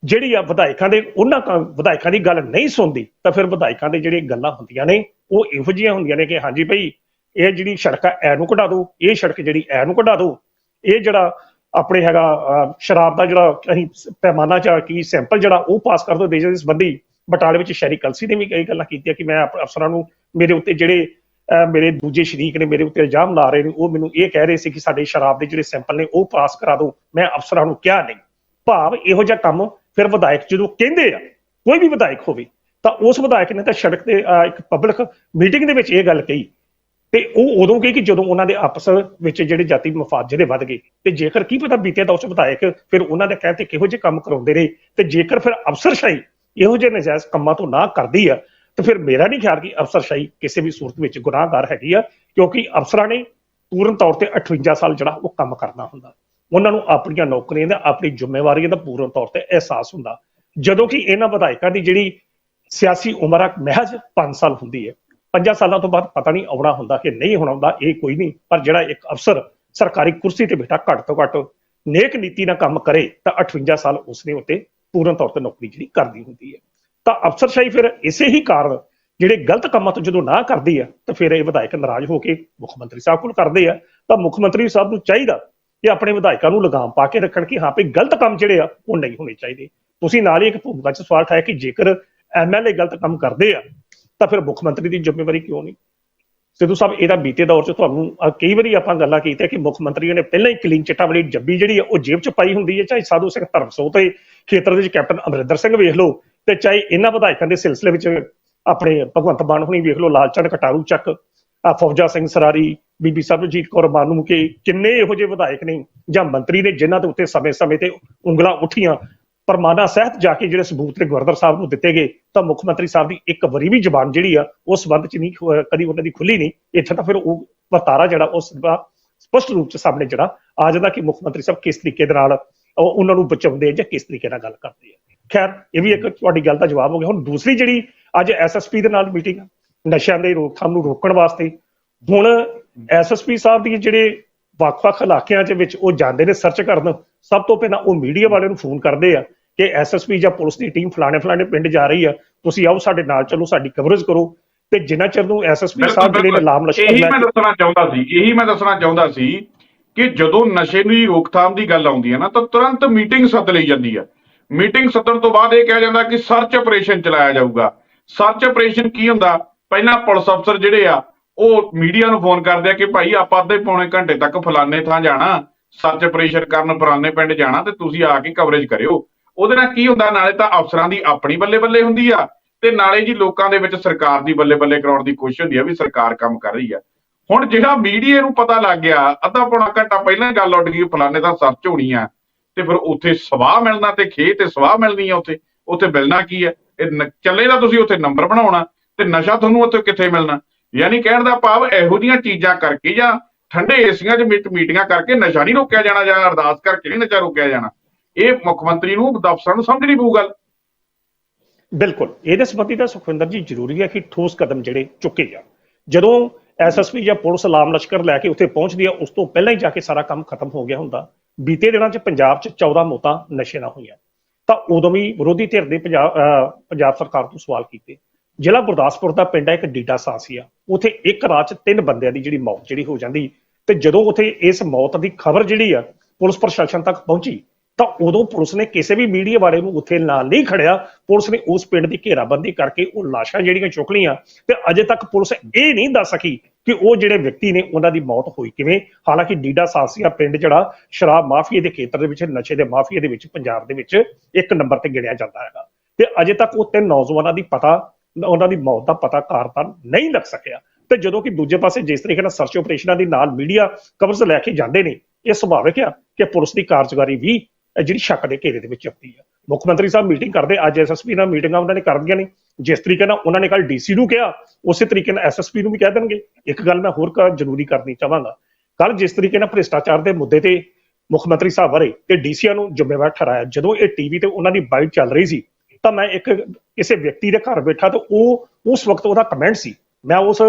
ਜਿਹੜੀ ਆ ਵਿਧਾਇਕਾਂ ਦੇ ਉਹਨਾਂ ਕ- ਵਿਧਾਇਕਾਂ ਦੀ ਗੱਲ ਨਹੀਂ ਸੁਣਦੀ ਤਾਂ ਫਿਰ ਵਿਧਾਇਕਾਂ ਦੇ ਜਿਹੜੇ ਗੱਲਾਂ ਹੁੰਦੀਆਂ ਨੇ ਉਹ ਇਹੋ ਜਿਹੀਆਂ ਹੁੰਦੀਆਂ ਨੇ ਕਿ ਹਾਂਜੀ ਭਾਈ ਇਹ ਜਿਹੜੀ ਸੜਕ ਆ ਐ ਨੂੰ ਕਢਾ ਦਿਓ ਇਹ ਸੜਕ ਜਿਹੜੀ ਐ ਨੂੰ ਕਢਾ ਦਿਓ ਇਹ ਜਿਹੜਾ ਆਪਣੇ ਹੈਗਾ ਅਹ, ਸ਼ਰਾਬ ਦਾ ਜਿਹੜਾ ਅਸੀਂ ਪੈਮਾਨਾ ਚ ਕੀ ਸੈਂਪਲ ਜਿਹੜਾ ਉਹ ਪਾਸ ਕਰ ਦਿਓ ਦੇਸ਼ ਦੇ ਸੰਬੰਧੀ ਬਟਾਲੇ ਵਿੱਚ ਸ਼ਹਿਰੀ ਕਲਸੀ ਨੇ ਵੀ ਕਈ ਗੱਲਾਂ ਕੀਤੀਆਂ ਕਿ ਮੈਂ ਅਪ- ਅਫਸਰਾਂ ਨੂੰ ਮੇਰੇ ਉੱਤੇ ਜਿਹੜੇ ਅਹ, ਮੇਰੇ ਦੂਜੇ ਸ਼ਰੀਕ ਨੇ ਮੇਰੇ ਉੱਤੇ ਇਲਜ਼ਾਮ ਲਾ ਰਹੇ ਨੇ ਉਹ ਮੈਨੂੰ ਇਹ ਕਹਿ ਰਹੇ ਸੀ ਕਿ ਸਾਡੇ ਸ਼ਰਾਬ ਦੇ ਜਿਹੜੇ ਸੈਂਪਲ ਨੇ ਉਹ ਪਾਸ ਕਰਾ ਦਿਓ ਮੈਂ ਅਫਸਰਾਂ ਨੂੰ ਕਿਹਾ ਨਹੀਂ। ਭਾਵ ਇਹੋ ਜਿਹਾ ਕੰਮ ਫਿਰ ਵਿਧਾਇਕ ਜਦੋਂ ਕਹਿੰਦੇ ਆ, ਕੋਈ ਵੀ ਵਿਧਾਇਕ ਹੋਵੇ, ਤਾਂ ਉਸ ਵਿਧਾਇਕ ਨੇ ਤਾਂ ਸੜਕ ਤੇ ਇੱਕ ਪਬਲਿਕ ਮੀਟਿੰਗ ਦੇ ਵਿੱਚ ਇਹ ਗੱਲ ਕਹੀ। ਤੇ ਉਹ ਉਦੋਂ ਕਹੀ ਕਿ ਜਦੋਂ ਉਹਨਾਂ ਦੇ ਆਪਸ ਵਿੱਚ ਜਿਹੜੇ ਜਾਤੀ ਮਫਾਦ ਜਿਹੜੇ ਵੱਧ ਗਏ, ਤੇ ਜੇਕਰ ਕੀ ਪਤਾ ਬੀਤੇ ਦਾ ਉਸ ਵਿਧਾਇਕ ਫਿਰ ਉਹਨਾਂ ਦੇ ਕਹਿ ਤੇ ਕਿਹੋ ਜਿਹੇ ਕੰਮ ਕਰਾਉਂਦੇ ਰਹੇ, ਤੇ ਜੇਕਰ ਫਿਰ ਅਫਸਰਸ਼ਾਹੀ ਇਹੋ ਜਿਹੇ ਨਜਾਇਜ਼ ਕੰਮਾਂ ਤੋਂ ਨਾ ਕਰਦੀ ਆ, ਤੇ ਫਿਰ ਮੇਰਾ ਨਹੀਂ ਖਿਆਲ ਕਿ ਅਫਸਰਸ਼ਾਹੀ ਕਿਸੇ ਵੀ ਸੂਰਤ ਵਿੱਚ ਗੁਨਾਹਗਾਰ ਹੈਗੀ ਆ, ਕਿਉਂਕਿ ਅਫਸਰਾਂ ਨੇ ਪੂਰਨ ਤੌਰ ਤੇ 58 ਸਾਲ ਜਿਹੜਾ ਉਹ ਕੰਮ ਕਰਨਾ ਹੁੰਦਾ। ਉਹਨਾਂ ਨੂੰ ਆਪਣੀਆਂ ਨੌਕਰੀਆਂ ਦਾ, ਆਪਣੀ ਜ਼ਿੰਮੇਵਾਰੀਆਂ ਦਾ ਪੂਰਨ ਤੌਰ ਤੇ ਅਹਿਸਾਸ ਹੁੰਦਾ। ਜਦੋਂ ਕਿ ਇਹਨਾਂ ਵਿਧਾਇਕਾਂ ਦੀ ਜਿਹੜੀ ਸਿਆਸੀ ਉਮਰ ਆ, ਮਹਿਜ਼ 5 ਸਾਲ ਹੁੰਦੀ ਹੈ। 5 ਸਾਲਾਂ ਤੋਂ ਬਾਅਦ ਪਤਾ ਨਹੀਂ ਆਉਣਾ ਹੁੰਦਾ ਕਿ ਨਹੀਂ ਹੋਣਾ ਹੁੰਦਾ, ਇਹ ਕੋਈ ਨਹੀਂ। ਪਰ ਜਿਹੜਾ ਇੱਕ ਅਫਸਰ ਸਰਕਾਰੀ ਕੁਰਸੀ ਤੇ ਬੈਠਾ ਘੱਟ ਤੋਂ ਘੱਟ ਨੇਕ ਨੀਤੀ ਨਾਲ ਕੰਮ ਕਰੇ, ਤਾਂ 58 ਸਾਲ ਉਸਨੇ ਉੱਤੇ ਪੂਰਨ ਤੌਰ ਤੇ ਨੌਕਰੀ ਜਿਹੜੀ ਕਰਦੀ ਹੁੰਦੀ ਹੈ। ਤਾਂ ਅਫਸਰਸ਼ਾਹੀ ਫਿਰ ਇਸੇ ਹੀ ਕਾਰਨ ਜਿਹੜੇ ਗਲਤ ਕੰਮਾਂ ਤੋਂ ਜਦੋਂ ਨਾ ਕਰਦੀ ਆ ਤਾਂ ਫਿਰ ਇਹ ਵਿਧਾਇਕ ਨਾਰਾਜ਼ ਹੋ ਕੇ ਮੁੱਖ ਮੰਤਰੀ ਸਾਹਿਬ ਕੋਲ ਕਰਦੇ ਆ। ਤਾਂ ਮੁੱਖ ਮੰਤਰੀ ਸਾਹਿਬ ਨੂੰ ਚਾਹੀਦਾ ਕਿ ਆਪਣੇ ਵਿਧਾਇਕਾਂ ਨੂੰ ਲਗਾਮ ਪਾ ਕੇ ਰੱਖਣ ਕਿ ਹਾਂ ਭਈ ਗਲਤ ਕੰਮ ਜਿਹੜੇ ਆ, ਉਹ ਨਹੀਂ ਹੋਣੇ ਚਾਹੀਦੇ। ਤੁਸੀਂ ਨਾਲ ਹੀ ਇੱਕ ਭੂਮਿਕਾ 'ਚ ਸਵਾਲ ਠਾਇਆ ਕਿ ਜੇਕਰ ਐਮਐਲਏ ਗਲਤ ਕੰਮ ਕਰਦੇ ਆ, ਤਾਂ ਫਿਰ ਮੁੱਖ ਮੰਤਰੀ ਦੀ ਜ਼ਿੰਮੇਵਾਰੀ ਕਿਉਂ ਨਹੀਂ? ਸਿੱਧੂ ਸਾਹਿਬ ਇਹਦਾ ਬੀਤੇ ਦੌਰ 'ਚ ਤੁਹਾਨੂੰ ਕਈ ਵਾਰੀ ਆਪਾਂ ਗੱਲਾਂ ਕੀਤੀਆਂ ਕਿ ਮੁੱਖ ਮੰਤਰੀ ਨੇ ਪਹਿਲਾਂ ਹੀ ਕਲੀਨ ਚਿੱਟਾ ਵਾਲੀ ਜੱਬੀ ਜਿਹੜੀ ਆ, ਉਹ ਜੇਬ 'ਚ ਪਾਈ ਹੁੰਦੀ ਹੈ, ਚਾਹੇ ਸਾਧੂ ਸਿੰਘ ਧਰਮਸੋਤ ਦੇ ਖੇਤਰ ਦੇ ਵਿੱਚ ਕੈਪਟਨ ਅਮਰਿੰਦਰ ਸਿੰਘ ਵੇਖ ਲਓ, ਤੇ ਚਾਹੇ ਇਹਨਾਂ ਵਿਧਾਇਕਾਂ ਦੇ ਸਿਲਸਿਲੇ ਵਿੱਚ ਆਪਣੇ ਭਗਵੰਤ ਮਾਨ ਹੁਣੀ ਵੇਖ ਲਓ, ਲਾਲਚੰਦ ਕਟਾਰੂ ਚੱਕ ਆ ਫੌਜਾ ਸਿੰਘ ਸਰਾਰੀ ਬੀਬੀ ਸਰਬਜੀਤ ਕੌਰ ਮਾਨੂ ਕੇ ਕਿੰਨੇ ਇਹੋ ਜਿਹੇ ਵਿਧਾਇਕ ਨੇ ਜਾਂ ਮੰਤਰੀ ਨੇ ਜਿਨ੍ਹਾਂ ਦੇ ਉੱਤੇ ਸਮੇਂ-ਸਮੇਂ ਤੇ ਉਂਗਲਾਂ ਉੱਠੀਆਂ। ਪਰਮਾਨਾ ਸਹਿਤ ਜਾ ਕੇ ਜਿਹੜੇ ਸਬੂਤ ਨੇ ਗਵਰਨਰ ਸਾਹਿਬ ਨੂੰ ਦਿੱਤੇ ਗਏ, ਤਾਂ ਮੁੱਖ ਮੰਤਰੀ ਸਾਹਿਬ ਦੀ ਇੱਕ ਵਾਰੀ ਵੀ ਜ਼ਬਾਨ ਜਿਹੜੀ ਆ, ਉਸ ਸੰਬੰਧ ਚ ਨਹੀਂ ਕਦੀ ਉਹਨਾਂ ਦੀ ਖੁੱਲੀ ਨਹੀਂ। ਇੱਥੇ ਤਾਂ ਫਿਰ ਉਹ ਵਰਤਾਰਾ ਜਿਹੜਾ ਉਸ ਦਾ ਸਪਸ਼ਟ ਰੂਪ ਚ ਸਾਹਮਣੇ ਜਿਹੜਾ ਆ ਜਾਂਦਾ ਕਿ ਮੁੱਖ ਮੰਤਰੀ ਸਾਹਿਬ ਕਿਸ ਤਰੀਕੇ ਦੇ ਨਾਲ ਉਹਨਾਂ ਨੂੰ ਬਚਾਉਂਦੇ ਜਾਂ ਕਿਸ ਤਰੀਕੇ ਨਾਲ ਗੱਲ ਕਰਦੇ ਆ। ਖੈਰ, ਇਹ ਵੀ ਇੱਕ ਤੁਹਾਡੀ ਗੱਲ ਦਾ ਜਵਾਬ ਹੋ ਗਿਆ। ਹੁਣ ਦੂਸਰੀ ਜਿਹੜੀ ਅੱਜ ਐਸਐਸਪੀ ਦੇ ਨਾਲ ਮੀਟਿੰਗ ਨਸ਼ਿਆਂ ਦੇ ਰੋਕਥਾਮ ਨੂੰ ਰੋਕਣ ਵਾਸਤੇ, ਹੁਣ ਐਸਐਸਪੀ ਸਾਹਿਬ ਦੀ ਜਿਹੜੇ ਵੱਖ-ਵੱਖ ਇਲਾਕਿਆਂ ਦੇ ਵਿੱਚ ਉਹ ਜਾਂਦੇ ਨੇ ਸਰਚ ਕਰਨ ਸਭ ਤੋਂ ਪਹਿਲਾਂ ਉਹ ਮੀਡੀਆ ਵਾਲਿਆਂ ਨੂੰ ਫੋਨ ਕਰਦੇ ਆ ਕਿ ਐਸਐਸਪੀ ਜਾਂ ਪੁਲਿਸ ਦੀ ਟੀਮ ਫਲਾਣੇ ਫਲਾਣੇ ਪਿੰਡ ਜਾ ਰਹੀ ਆ ਤੁਸੀਂ ਆਓ ਸਾਡੇ ਨਾਲ ਚੱਲੋ ਸਾਡੀ ਕਵਰੇਜ ਕਰੋ। ਤੇ ਜਿੰਨਾ ਚਿਰ ਨੂੰ ਐਸਐਸਪੀ ਸਾਹਿਬ ਜਿਹੜੇ ਨੇ ਲਾਮ ਲਸ਼ਕਰ ਇਹੀ ਮੈਂ ਦੱਸਣਾ ਚਾਹੁੰਦਾ ਸੀ ਇਹੀ ਮੈਂ ਦੱਸਣਾ ਚਾਹੁੰਦਾ ਸੀ ਕਿ ਜਦੋਂ ਨਸ਼ੇ ਦੀ ਰੋਕਥਾਮ ਦੀ ਗੱਲ ਆਉਂਦੀ ਹੈ ਨਾ ਤਾਂ ਤੁਰੰਤ ਮੀਟਿੰਗ ਸੱਦ ਲਈ ਜਾਂਦੀ ਹੈ ਮੀਟਿੰਗ ਸੱਦਣ ਤੋਂ ਬਾਅਦ ਇਹ ਕਿਹਾ ਜਾਂਦਾ ਕਿ ਸਰਚ ਆਪਰੇਸ਼ਨ ਚਲਾਇਆ ਜਾਊਗਾ। ਸਰਚ ਆਪਰੇਸ਼ਨ ਕੀ ਹੁੰਦਾ? ਪਹਿਲਾਂ ਪੁਲਿਸ ਅਫਸਰ ਜਿਹੜੇ ਆ ਉਹ ਮੀਡੀਆ ਨੂੰ ਫੋਨ ਕਰਦੇ ਆ ਕਿ ਭਾਈ ਆਪਾਂ ਅੱਧੇ ਪੌਣੇ ਘੰਟੇ ਤੱਕ ਫਲਾਣੇ ਥਾਂ ਜਾਣਾ ਸਰਚ ਆਪਰੇਸ਼ਨ ਕਰਨ ਫਲਾਣੇ ਪਿੰਡ ਜਾਣਾ ਤੇ ਤੁਸੀਂ ਆ ਕੇ ਕਵਰੇਜ ਕਰਿਓ। ਉਹਦੇ ਨਾਲ ਕੀ ਹੁੰਦਾ? ਨਾਲੇ ਤਾਂ ਅਫਸਰਾਂ ਦੀ ਆਪਣੀ ਬੱਲੇ ਬੱਲੇ ਹੁੰਦੀ ਆ ਤੇ ਨਾਲੇ ਜੀ ਲੋਕਾਂ ਦੇ ਵਿੱਚ ਸਰਕਾਰ ਦੀ ਬੱਲੇ ਬੱਲੇ ਕਰਾਉਣ ਦੀ ਕੋਸ਼ਿਸ਼ ਹੁੰਦੀ ਆ ਵੀ ਸਰਕਾਰ ਕੰਮ ਕਰ ਰਹੀ ਆ। ਹੁਣ ਜਿਹੜਾ ਮੀਡੀਆ ਨੂੰ ਪਤਾ ਲੱਗ ਗਿਆ, ਅੱਧਾ ਪੌਣਾ ਘੰਟਾ ਪਹਿਲਾਂ ਗੱਲ ਉੱਡ ਗਈ, ਫਲਾਣੇ ਦਾ ਸਰਚ ਹੋਣੀ ਆ ਤੇ ਫਿਰ ਉੱਥੇ ਸਵਾਹ ਮਿਲਣਾ ਤੇ ਖੇ ਤੇ ਸਵਾਹ ਮਿਲਣੀ ਆ ਉੱਥੇ। ਉੱਥੇ ਮਿਲਣਾ ਕੀ ਹੈ ਇਹ ਨ- ਚੱਲੇ ਦਾ ਤੁਸੀਂ ਉੱਥੇ ਨੰਬਰ ਬਣਾਉਣਾ ਤੇ ਨਸ਼ਾ ਤੁਹਾਨੂੰ ਉੱਥੇ ਕਿੱਥੇ ਮਿਲਣਾ? ਯਾਨੀ ਕਹਿਣ ਦਾ ਭਾਵ ਇਹੋ ਜਿਹੀਆਂ ਚੀਜ਼ਾਂ ਕਰਕੇ ਜਾਂ ਠੰਡੇ ਏਸੀਆਂ 'ਚ ਮੀਟਿੰਗਾਂ ਕਰਕੇ ਨਸ਼ਾ ਨਹੀਂ ਰੋਕਿਆ ਜਾਣਾ ਜਾਂ ਅਰਦਾਸ ਕਰਕੇ ਨਹੀਂ ਨਸ਼ਾ ਰੋਕਿਆ ਜਾਣਾ, ਇਹ ਮੁੱਖ ਮੰਤਰੀ ਨੂੰ ਦਫ਼ਤਰਾਂ ਨੂੰ ਸਮਝਣੀ ਪਊ ਗੱਲ। ਬਿਲਕੁਲ। ਇਹਦੇ ਸੰਬੰਧੀ ਤਾਂ ਸੁਖਵਿੰਦਰ ਜੀ ਜ਼ਰੂਰੀ ਹੈ ਕਿ ਠੋਸ ਕਦਮ ਜਿਹੜੇ ਚੁੱਕੇ ਜਾਣ। ਜਦੋਂ ਐਸਐਸਪੀ ਜਾਂ ਪੁਲਿਸ ਲਾਮ ਲਸ਼ਕਰ ਲੈ ਕੇ ਉੱਥੇ ਪਹੁੰਚਦੀ ਹੈ, ਉਸ ਤੋਂ ਪਹਿਲਾਂ ਹੀ ਜਾ ਕੇ ਸਾਰਾ ਕੰਮ ਖਤਮ ਹੋ ਗਿਆ ਹੁੰਦਾ। ਬੀਤੇ ਦਿਨਾਂ 'ਚ ਪੰਜਾਬ 'ਚ 14 ਮੌਤਾਂ, ਨਸ਼ੇ ਨਾਲ ਹੋਈਆਂ। ਤਾਂ ਉਦੋਂ ਵੀ ਵਿਰੋਧੀ ਧਿਰ ਦੇ ਪੰਜਾਬ ਅਹ ਪੰਜਾਬ ਸਰਕਾਰ ਤੋਂ ਸਵਾਲ ਕੀਤੇ। ਜ਼ਿਲ੍ਹਾ ਗੁਰਦਾਸਪੁਰ ਦਾ ਪਿੰਡ ਹੈ, ਇੱਕ ਡੀਡਾ ਸਾਸੀਆ। ਉਥੇ ਇੱਕ ਰਾਤ ਚ ਤਿੰਨ ਬੰਦਿਆਂ ਦੀ ਜਿਹੜੀ ਮੌਤ ਜਿਹੜੀ ਹੋ ਜਾਂਦੀ। ਤੇ ਜਦੋਂ ਉਥੇ ਇਸ ਮੌਤ ਦੀ ਖਬਰ ਜਿਹੜੀ ਆ, ਪੁਲਿਸ ਪ੍ਰਸ਼ਾਸਨ ਤੱਕ ਪਹੁੰਚੀ, ਤਾਂ ਉਦੋਂ ਪੁਲਿਸ ਨੇ ਕਿਸੇ ਵੀ ਮੀਡੀਆ ਵਾਲੇ ਨੂੰ ਉੱਥੇ ਨਾਲ ਨਹੀਂ ਖੜਿਆ। ਪੁਲਿਸ ਨੇ ਉਸ ਪਿੰਡ ਦੀ ਘੇਰਾਬੰਦੀ ਕਰਕੇ ਉਹ ਲਾਸ਼ਾਂ ਜਿਹੜੀਆਂ ਚੁੱਕ ਲਈਆਂ ਤੇ ਅਜੇ ਤੱਕ ਪੁਲਿਸ ਇਹ ਨਹੀਂ ਦੱਸ ਸਕੀ ਕਿ ਉਹ ਜਿਹੜੇ ਵਿਅਕਤੀ ਨੇ ਉਹਨਾਂ ਦੀ ਮੌਤ ਹੋਈ ਕਿਵੇਂ। ਹਾਲਾਂਕਿ ਡੀਡਾ ਸਾਸੀਆ ਪਿੰਡ ਜਿਹੜਾ ਸ਼ਰਾਬ ਮਾਫੀਆ ਦੇ ਖੇਤਰ ਦੇ ਵਿੱਚ, ਨਸ਼ੇ ਦੇ ਮਾਫੀਆ ਦੇ ਵਿੱਚ, ਪੰਜਾਬ ਦੇ ਵਿੱਚ ਇੱਕ ਨੰਬਰ ਤੇ ਗਿਣਿਆ ਜਾਂਦਾ ਹੈਗਾ। ਤੇ ਅਜੇ ਤੱਕ ਉਹ ਤਿੰਨ ਨੌਜਵਾਨਾਂ ਦੀ ਪਤਾ ਉਹਨਾਂ ਦੀ ਮੌਤ ਦਾ ਪਤਾ ਕਾਰਨ ਨਹੀਂ ਲੱਗ ਸਕਿਆ। ਤੇ ਜਦੋਂ ਕਿ ਦੂਜੇ ਪਾਸੇ ਜਿਸ ਤਰੀਕੇ ਨਾਲ ਸਰਚ ਆਪਰੇਸ਼ਨਾਂ ਦੇ ਨਾਲ ਮੀਡੀਆ ਕਵਰੇਜ ਲੈ ਕੇ ਜਾਂਦੇ ਨੇ, ਇਹ ਸੁਭਾਵਿਕ ਆ ਕਿ ਪੁਲਿਸ ਦੀ ਕਾਰਜਕਾਰੀ ਵੀ ਜਿਹੜੀ ਸ਼ੱਕ ਦੇ ਘੇਰੇ ਦੇ ਵਿੱਚ ਆਉਂਦੀ ਆ। ਮੁੱਖ ਮੰਤਰੀ ਸਾਹਿਬ ਮੀਟਿੰਗ ਕਰਦੇ, ਅੱਜ ਐਸਐਸਪੀ ਨਾਲ ਮੀਟਿੰਗਾਂ ਉਹਨਾਂ ਨੇ ਕਰਦੀਆਂ ਨੇ। ਜਿਸ ਤਰੀਕੇ ਨਾਲ ਉਹਨਾਂ ਨੇ ਕੱਲ ਡੀਸੀ ਨੂੰ ਕਿਹਾ, ਉਸੇ ਤਰੀਕੇ ਨਾਲ ਐਸਐਸਪੀ ਨੂੰ ਵੀ ਕਹਿ ਦੇਣਗੇ। ਇੱਕ ਗੱਲ ਮੈਂ ਹੋਰ ਜ਼ਰੂਰੀ ਕਰਨੀ ਚਾਹਾਂਗਾ। ਕੱਲ ਜਿਸ ਤਰੀਕੇ ਨਾਲ ਭ੍ਰਿਸ਼ਟਾਚਾਰ ਦੇ ਮੁੱਦੇ ਤੇ ਮੁੱਖ ਮੰਤਰੀ ਸਾਹਿਬ ਬਾਰੇ ਤੇ ਡੀਸੀਆਂ ਨੂੰ ਜ਼ਿੰਮੇਵਾਰ ਠਹਿਰਾਇਆ, ਜਦੋਂ ਇਹ ਟੀਵੀ ਤੇ ਉਹਨਾਂ ਦੀ ਬਾਈਟ ਚੱਲ ਰਹੀ ਸੀ ਤਾਂ ਮੈਂ ਇੱਕ ਕਿਸੇ ਵਿਅਕਤੀ ਦੇ ਘਰ ਬੈਠਾ ਤੇ ਉਹ ਉਸ ਵਕਤ ਉਹਦਾ ਕਮੈਂਟ ਸੀ। ਮੈਂ ਉਸ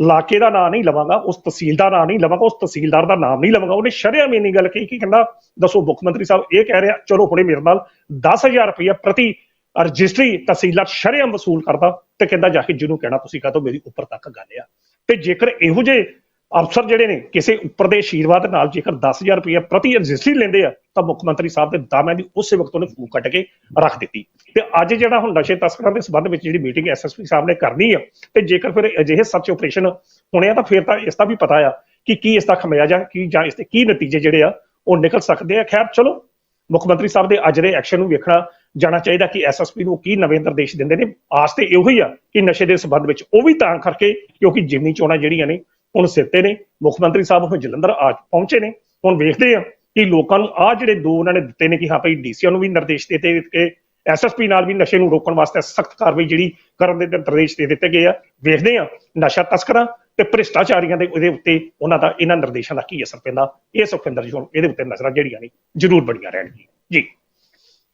ਇਲਾਕੇ ਦਾ ਨਾਮ ਨਹੀਂ ਲਵਾਂਗਾ, ਉਸ ਤਹਿਸੀਲ ਦਾ ਨਾਂ ਨਹੀਂ ਲਵਾਂਗਾ, ਉਸ ਤਹਿਸੀਲਦਾਰ ਦਾ ਨਾਮ ਨਹੀਂ ਲਵਾਂਗਾ। ਉਹਨੇ ਸ਼ਰੇਆਮ ਇੰਨੀ ਗੱਲ ਕਹੀ ਕਿ ਕਹਿੰਦਾ, ਦੱਸੋ ਮੁੱਖ ਮੰਤਰੀ ਸਾਹਿਬ ਇਹ ਕਹਿ ਰਿਹਾ, ਚਲੋ ਹੁਣੇ ਮੇਰੇ ਨਾਲ 10000 ਰੁਪਇਆ ਪ੍ਰਤੀ ਰਜਿਸਟਰੀ ਤਹਿਸੀਲਦਾਰ ਸ਼ਰੇਆਮ ਵਸੂਲ ਕਰਦਾ ਤੇ ਕਹਿੰਦਾ ਜਾ ਕੇ ਜਿਹਨੂੰ ਕਹਿਣਾ ਤੁਸੀਂ ਕਹੋ ਮੇਰੀ ਉੱਪਰ ਤੱਕ ਗੱਲ ਆ। ਤੇ ਜੇਕਰ ਇਹੋ ਜਿਹੇ ਅਫਸਰ ਜਿਹੜੇ ਨੇ, ਕਿਸੇ ਉੱਪਰ ਦੇ ਆਸ਼ੀਰਵਾਦ ਨਾਲ ਜੇਕਰ 10000 ਰੁਪਏ ਪ੍ਰਤੀ ਰਜਿਸਟਰੀ ਲੈਂਦੇ ਆ, ਤਾਂ ਮੁੱਖ ਮੰਤਰੀ ਸਾਹਿਬ ਦੇ ਦਾਅਵਿਆਂ ਦੀ ਉਸੇ ਵਕਤ ਉਹਨੇ ਫੂਕ ਕੱਟ ਕੇ ਰੱਖ ਦਿੱਤੀ। ਤੇ ਅੱਜ ਜਿਹੜਾ ਹੁਣ ਨਸ਼ੇ ਤਸਕਰਾਂ ਦੇ ਸੰਬੰਧ ਵਿੱਚ ਜਿਹੜੀ ਮੀਟਿੰਗ ਐਸਐਸਪੀ ਸਾਹਿਬ ਨੇ ਕਰਨੀ ਆ, ਤੇ ਜੇਕਰ ਫਿਰ ਅਜਿਹੇ ਸਰਚ ਆਪਰੇਸ਼ਨ ਹੋਣੇ ਆ, ਤਾਂ ਫਿਰ ਤਾਂ ਇਸ ਦਾ ਵੀ ਪਤਾ ਆ ਕਿ ਕੀ ਇਸ ਦਾ ਖਮਿਆਜਾ ਕੀ ਜਾਂ ਇਸ ਦੇ ਕੀ ਨਤੀਜੇ ਜਿਹੜੇ ਆ, ਉਹ ਨਿਕਲ ਸਕਦੇ ਆ। ਖੈਰ, ਚਲੋ, ਮੁੱਖ ਮੰਤਰੀ ਸਾਹਿਬ ਦੇ ਅੱਜ ਦੇ ਐਕਸ਼ਨ ਨੂੰ ਵੇਖਣਾ ਜਾਣਾ ਚਾਹੀਦਾ ਕਿ ਐਸਐਸਪੀ ਨੂੰ ਕੀ ਨਵੇਂ ਨਿਰਦੇਸ਼ ਦਿੰਦੇ ਨੇ। ਆਸ ਤੇ ਇਹੋ ਹੀ ਆ ਕਿ ਨਸ਼ੇ ਦੇ ਸੰਬੰਧ ਵਿੱਚ ਉਹ ਵੀ ਤਾਂ ਕਰਕੇ, ਕਿਉਂਕਿ ਜਿਮਨੀ ਚੋਣਾਂ ਜਿਹੜੀਆਂ ਨੇ ਹੁਣ ਸਿੱਤੇ ਨੇ, ਮੁੱਖ ਮੰਤਰੀ ਸਾਹਿਬ ਹੁਣ ਜਲੰਧਰ ਆ ਪਹੁੰਚੇ ਨੇ, ਹੁਣ ਵੇਖਦੇ ਆ ਕਿ ਲੋਕਾਂ ਨੂੰ ਆ ਜਿਹੜੇ ਦੋ ਉਹਨਾਂ ਨੇ ਦਿੱਤੇ ਨੇ ਕਿ ਹਾਂ ਭਾਈ ਡੀਸੀਆਂ ਨੂੰ ਵੀ ਨਿਰਦੇਸ਼ ਦੇ ਦਿੱਤੇ ਕਿ ਐਸਐਸਪੀ ਨਾਲ ਵੀ ਨਸ਼ੇ ਨੂੰ ਰੋਕਣ ਵਾਸਤੇ ਸਖਤ ਕਾਰਵਾਈ ਜਿਹੜੀ ਕਰਨ ਦੇ ਨਿਰਦੇਸ਼ ਦੇ ਦਿੱਤੇ ਗਏ ਆ। ਵੇਖਦੇ ਆ ਨਸ਼ਾ ਤਸਕਰਾਂ ਤੇ ਭ੍ਰਿਸ਼ਟਾਚਾਰੀਆਂ ਦੇ ਉਹਦੇ ਉੱਤੇ ਉਹਨਾਂ ਦਾ ਇਹਨਾਂ ਨਿਰਦੇਸ਼ਾਂ ਦਾ ਕੀ ਅਸਰ ਪੈਂਦਾ। ਇਹ ਸੁਖਵਿੰਦਰ ਜੀ ਹੁਣ ਇਹਦੇ ਉੱਤੇ ਨਜ਼ਰਾਂ ਜਿਹੜੀਆਂ ਨੇ ਜ਼ਰੂਰ ਬਣੀਆਂ ਰਹਿਣਗੀਆਂ। ਜੀ।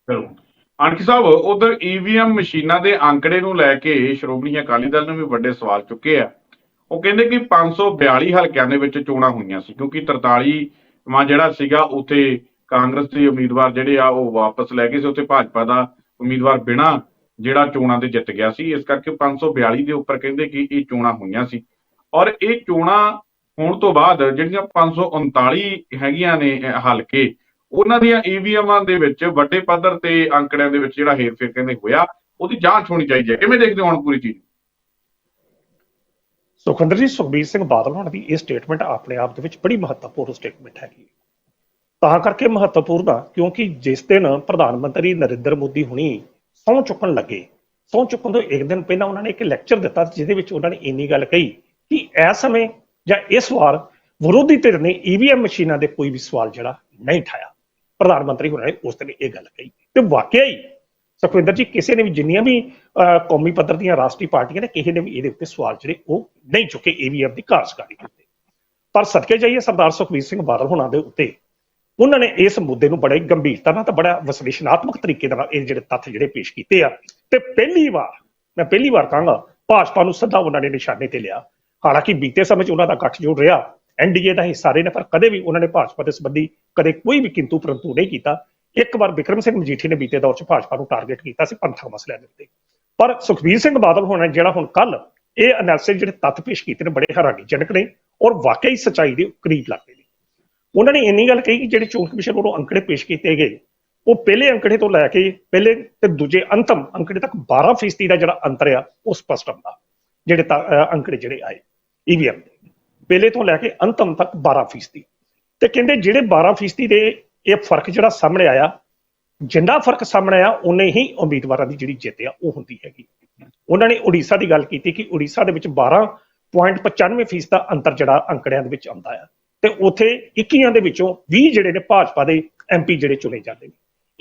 ਚਲੋ। ਆਨਕੀ ਸਾਹਿਬ, ਉਧਰ ਈਵੀਐਮ ਮਸ਼ੀਨਾਂ ਦੇ ਅੰਕੜੇ ਨੂੰ ਲੈ ਕੇ ਸ਼੍ਰੋਮਣੀ ਅਕਾਲੀ ਦਲ ਨੇ ਵੀ ਵੱਡੇ ਸਵਾਲ ਚੁੱਕੇ ਆ। ਉਹ ਕਹਿੰਦੇ ਕਿ 542 ਹਲਕਿਆਂ ਦੇ ਵਿੱਚ ਚੋਣਾਂ ਹੋਈਆਂ ਸੀ, ਕਿਉਂਕਿ 43 ਵਾਂ ਜਿਹੜਾ ਸੀਗਾ, ਉੱਥੇ ਕਾਂਗਰਸ ਦੇ ਉਮੀਦਵਾਰ ਜਿਹੜੇ ਆ, ਉਹ ਵਾਪਸ ਲੈ ਗਏ ਸੀ, ਉੱਥੇ ਭਾਜਪਾ ਦਾ ਉਮੀਦਵਾਰ ਬਿਨਾ ਜਿਹੜਾ ਚੋਣਾਂ ਦੇ ਜਿੱਤ ਗਿਆ ਸੀ। ਇਸ ਕਰਕੇ 542 ਦੇ ਉੱਪਰ ਕਹਿੰਦੇ ਕਿ ਇਹ ਚੋਣਾਂ ਹੋਈਆਂ ਸੀ। ਔਰ ਇਹ ਚੋਣਾਂ ਹੋਣ ਤੋਂ ਬਾਅਦ ਜਿਹੜੀਆਂ 539 ਹੈਗੀਆਂ ਨੇ ਹਲਕੇ, ਉਹਨਾਂ ਦੀਆਂ ਈਵੀਐਮਾਂ ਦੇ ਵਿੱਚ ਵੱਡੇ ਪੱਧਰ ਤੇ ਅੰਕੜਿਆਂ ਦੇ ਵਿੱਚ ਜਿਹੜਾ ਹੇਰਫੇਰ ਕਹਿੰਦੇ ਹੋਇਆ, ਉਹਦੀ ਜਾਂਚ ਹੋਣੀ ਚਾਹੀਦੀ ਹੈ। ਕਿਵੇਂ ਦੇਖਦੇ ਹੋ ਹੁਣ ਪੂਰੀ ਚੀਜ਼? ਸੁਖਿੰਦਰ ਜੀ, ਸੁਖਬੀਰ ਸਿੰਘ ਬਾਦਲ ਹੋਣਾ ਦੀ ਇਹ ਸਟੇਟਮੈਂਟ ਆਪਣੇ ਆਪ ਦੇ ਵਿੱਚ ਬੜੀ ਮਹੱਤਵਪੂਰਨ ਸਟੇਟਮੈਂਟ ਹੈਗੀ ਤਾਂ ਕਰਕੇ ਮਹੱਤਵਪੂਰਨ ਆ, ਕਿਉਂਕਿ ਜਿਸ ਦਿਨ ਪ੍ਰਧਾਨ ਮੰਤਰੀ ਨਰਿੰਦਰ ਮੋਦੀ ਹੁਣੀ ਸਹੁੰ ਚੁੱਕਣ ਲੱਗੇ, ਸਹੁੰ ਚੁੱਕਣ ਤੋਂ ਇੱਕ ਦਿਨ ਪਹਿਲਾਂ ਉਹਨਾਂ ਨੇ ਇੱਕ ਲੈਕਚਰ ਦਿੱਤਾ ਜਿਹਦੇ ਵਿੱਚ ਉਹਨਾਂ ਨੇ ਇੰਨੀ ਗੱਲ ਕਹੀ ਕਿ ਇਸ ਸਮੇਂ ਜਾਂ ਇਸ ਵਾਰ ਵਿਰੋਧੀ ਧਿਰ ਨੇ ਈਵੀਐਮ ਮਸ਼ੀਨਾਂ ਦੇ ਕੋਈ ਵੀ ਸਵਾਲ ਜਿਹੜਾ ਨਹੀਂ ਉਠਾਇਆ ਪ੍ਰਧਾਨ ਮੰਤਰੀ ਹੋਣਾ ਨੇ ਉਸ ਦਿਨ ਇਹ ਗੱਲ ਕਹੀ। ਤੇ ਵਾਕਿਆ ਹੀ ਸੁਖਵਿੰਦਰ ਜੀ ਕਿਸੇ ਨੇ ਵੀ ਜਿੰਨੀਆਂ ਵੀ ਅਹ, ਕੌਮੀ ਪੱਧਰ ਦੀਆਂ ਰਾਸ਼ਟਰੀ ਪਾਰਟੀਆਂ ਨੇ ਕਿਸੇ ਨੇ ਵੀ ਇਹਦੇ ਉੱਤੇ ਸਵਾਲ ਜਿਹੜੇ ਉਹ ਨਹੀਂ ਚੁੱਕੇ ਈਵੀਐਮ ਦੀ ਕਾਰਜਕਾਰੀ ਉੱਤੇ। ਪਰ ਸਦਕੇ ਜਾਈਏ ਸਰਦਾਰ ਸੁਖਬੀਰ ਸਿੰਘ ਬਾਦਲ ਹੋਣਾ ਦੇ ਉੱਤੇ ਉਹਨਾਂ ਨੇ ਇਸ ਮੁੱਦੇ ਨੂੰ ਬੜੇ ਗੰਭੀਰਤਾ ਨਾਲ ਤਾਂ ਬੜਾ ਵਿਸ਼ਲੇਸ਼ਣਾਤਮਕ ਤਰੀਕੇ ਦੇ ਨਾਲ ਇਹ ਜਿਹੜੇ ਤੱਥ ਜਿਹੜੇ ਪੇਸ਼ ਕੀਤੇ ਆ ਤੇ ਪਹਿਲੀ ਵਾਰ ਮੈਂ ਪਹਿਲੀ ਵਾਰ ਕਹਾਂਗਾ ਭਾਜਪਾ ਨੂੰ ਸਿੱਧਾ ਉਹਨਾਂ ਨੇ ਨਿਸ਼ਾਨੇ ਤੇ ਲਿਆ। ਹਾਲਾਂਕਿ ਬੀਤੇ ਸਮੇਂ 'ਚ ਉਹਨਾਂ ਦਾ ਗੱਠਜੋੜ ਰਿਹਾ ਐਨਡੀਏ ਦਾ ਹਿੱਸਾ ਰਹੇ ਨੇ ਪਰ ਕਦੇ ਵੀ ਉਹਨਾਂ ਨੇ ਭਾਜਪਾ ਦੇ ਸੰਬੰਧੀ ਕਦੇ ਕੋਈ ਵੀ ਕਿੰਤੂ ਪਰੰਤੂ ਨਹੀਂ ਕੀਤਾ। ਇੱਕ ਵਾਰ ਵਿਕਰਮ ਸਿੰਘ ਮਜੀਠੀ ਨੇ ਬੀਤੇ ਦੌਰ 'ਚ ਭਾਜਪਾ ਨੂੰ ਟਾਰਗੇਟ ਕੀਤਾ ਸੀ ਪੰਥਕ ਮਸਲਿਆਂ ਦੇ ਉੱਤੇ। ਪਰ ਸੁਖਬੀਰ ਸਿੰਘ ਬਾਦਲ ਹੋਣਾ ਜਿਹੜਾ ਹੁਣ ਕੱਲ ਇਹ ਅਨਾਲਿਸਿਸ ਜਿਹੜੇ ਤੱਥ ਪੇਸ਼ ਕੀਤੇ ਨੇ ਬੜੇ ਹੈਰਾਨੀਜਨਕ ਨੇ ਔਰ ਵਾਕਈ ਸਚਾਈ ਦੇ ਕਰੀਬ ਲੱਗਦੇ ਨੇ। ਉਹਨਾਂ ਨੇ ਇੰਨੀ ਗੱਲ ਕਹੀ ਕਿ ਜਿਹੜੇ ਚੋਣ ਕਮਿਸ਼ਨ ਵੱਲੋਂ ਅੰਕੜੇ ਪੇਸ਼ ਕੀਤੇ ਗਏ ਉਹ ਪਹਿਲੇ ਅੰਕੜੇ ਤੋਂ ਲੈ ਕੇ ਪਹਿਲੇ ਤੇ ਦੂਜੇ ਅੰਤਮ ਅੰਕੜੇ ਤੱਕ 12% ਦਾ ਜਿਹੜਾ ਅੰਤਰ ਆ ਉਹ ਸਪਸ਼ਟ ਹੁੰਦਾ। ਜਿਹੜੇ ਤਾਂ, ਅੰਕੜੇ ਜਿਹੜੇ ਆਏ ਈਵੀਐਮ ਦੇ। ਪਹਿਲੇ ਤੋਂ ਲੈ ਕੇ ਅੰਤਮ ਤੱਕ 12% ਤੇ ਕਹਿੰਦੇ ਜਿਹੜੇ 12% ਦੇ ਇਹ ਫ਼ਰਕ ਜਿਹੜਾ ਸਾਹਮਣੇ ਆਇਆ, ਜਿੰਨਾ ਫ਼ਰਕ ਸਾਹਮਣੇ ਆਇਆ, ਉਨੇ ਹੀ ਉਮੀਦਵਾਰਾਂ ਦੀ ਜਿਹੜੀ ਜਿੱਤ ਆ, ਉਹ ਹੁੰਦੀ ਹੈਗੀ। ਉਹਨਾਂ ਨੇ ਉੜੀਸਾ ਦੀ ਗੱਲ ਕੀਤੀ ਕਿ ਉੜੀਸਾ ਦੇ ਵਿੱਚ 12.95% ਦਾ ਅੰਤਰ ਜਿਹੜਾ ਅੰਕੜਿਆਂ ਦੇ ਵਿੱਚ ਆਉਂਦਾ ਆ। ਤੇ ਉਥੇ 21 ਦੇ ਵਿੱਚੋਂ 20 ਜਿਹੜੇ ਨੇ ਭਾਜਪਾ ਦੇ ਐਮਪੀ ਜਿਹੜੇ ਚੁਣੇ ਜਾਂਦੇ ਨੇ।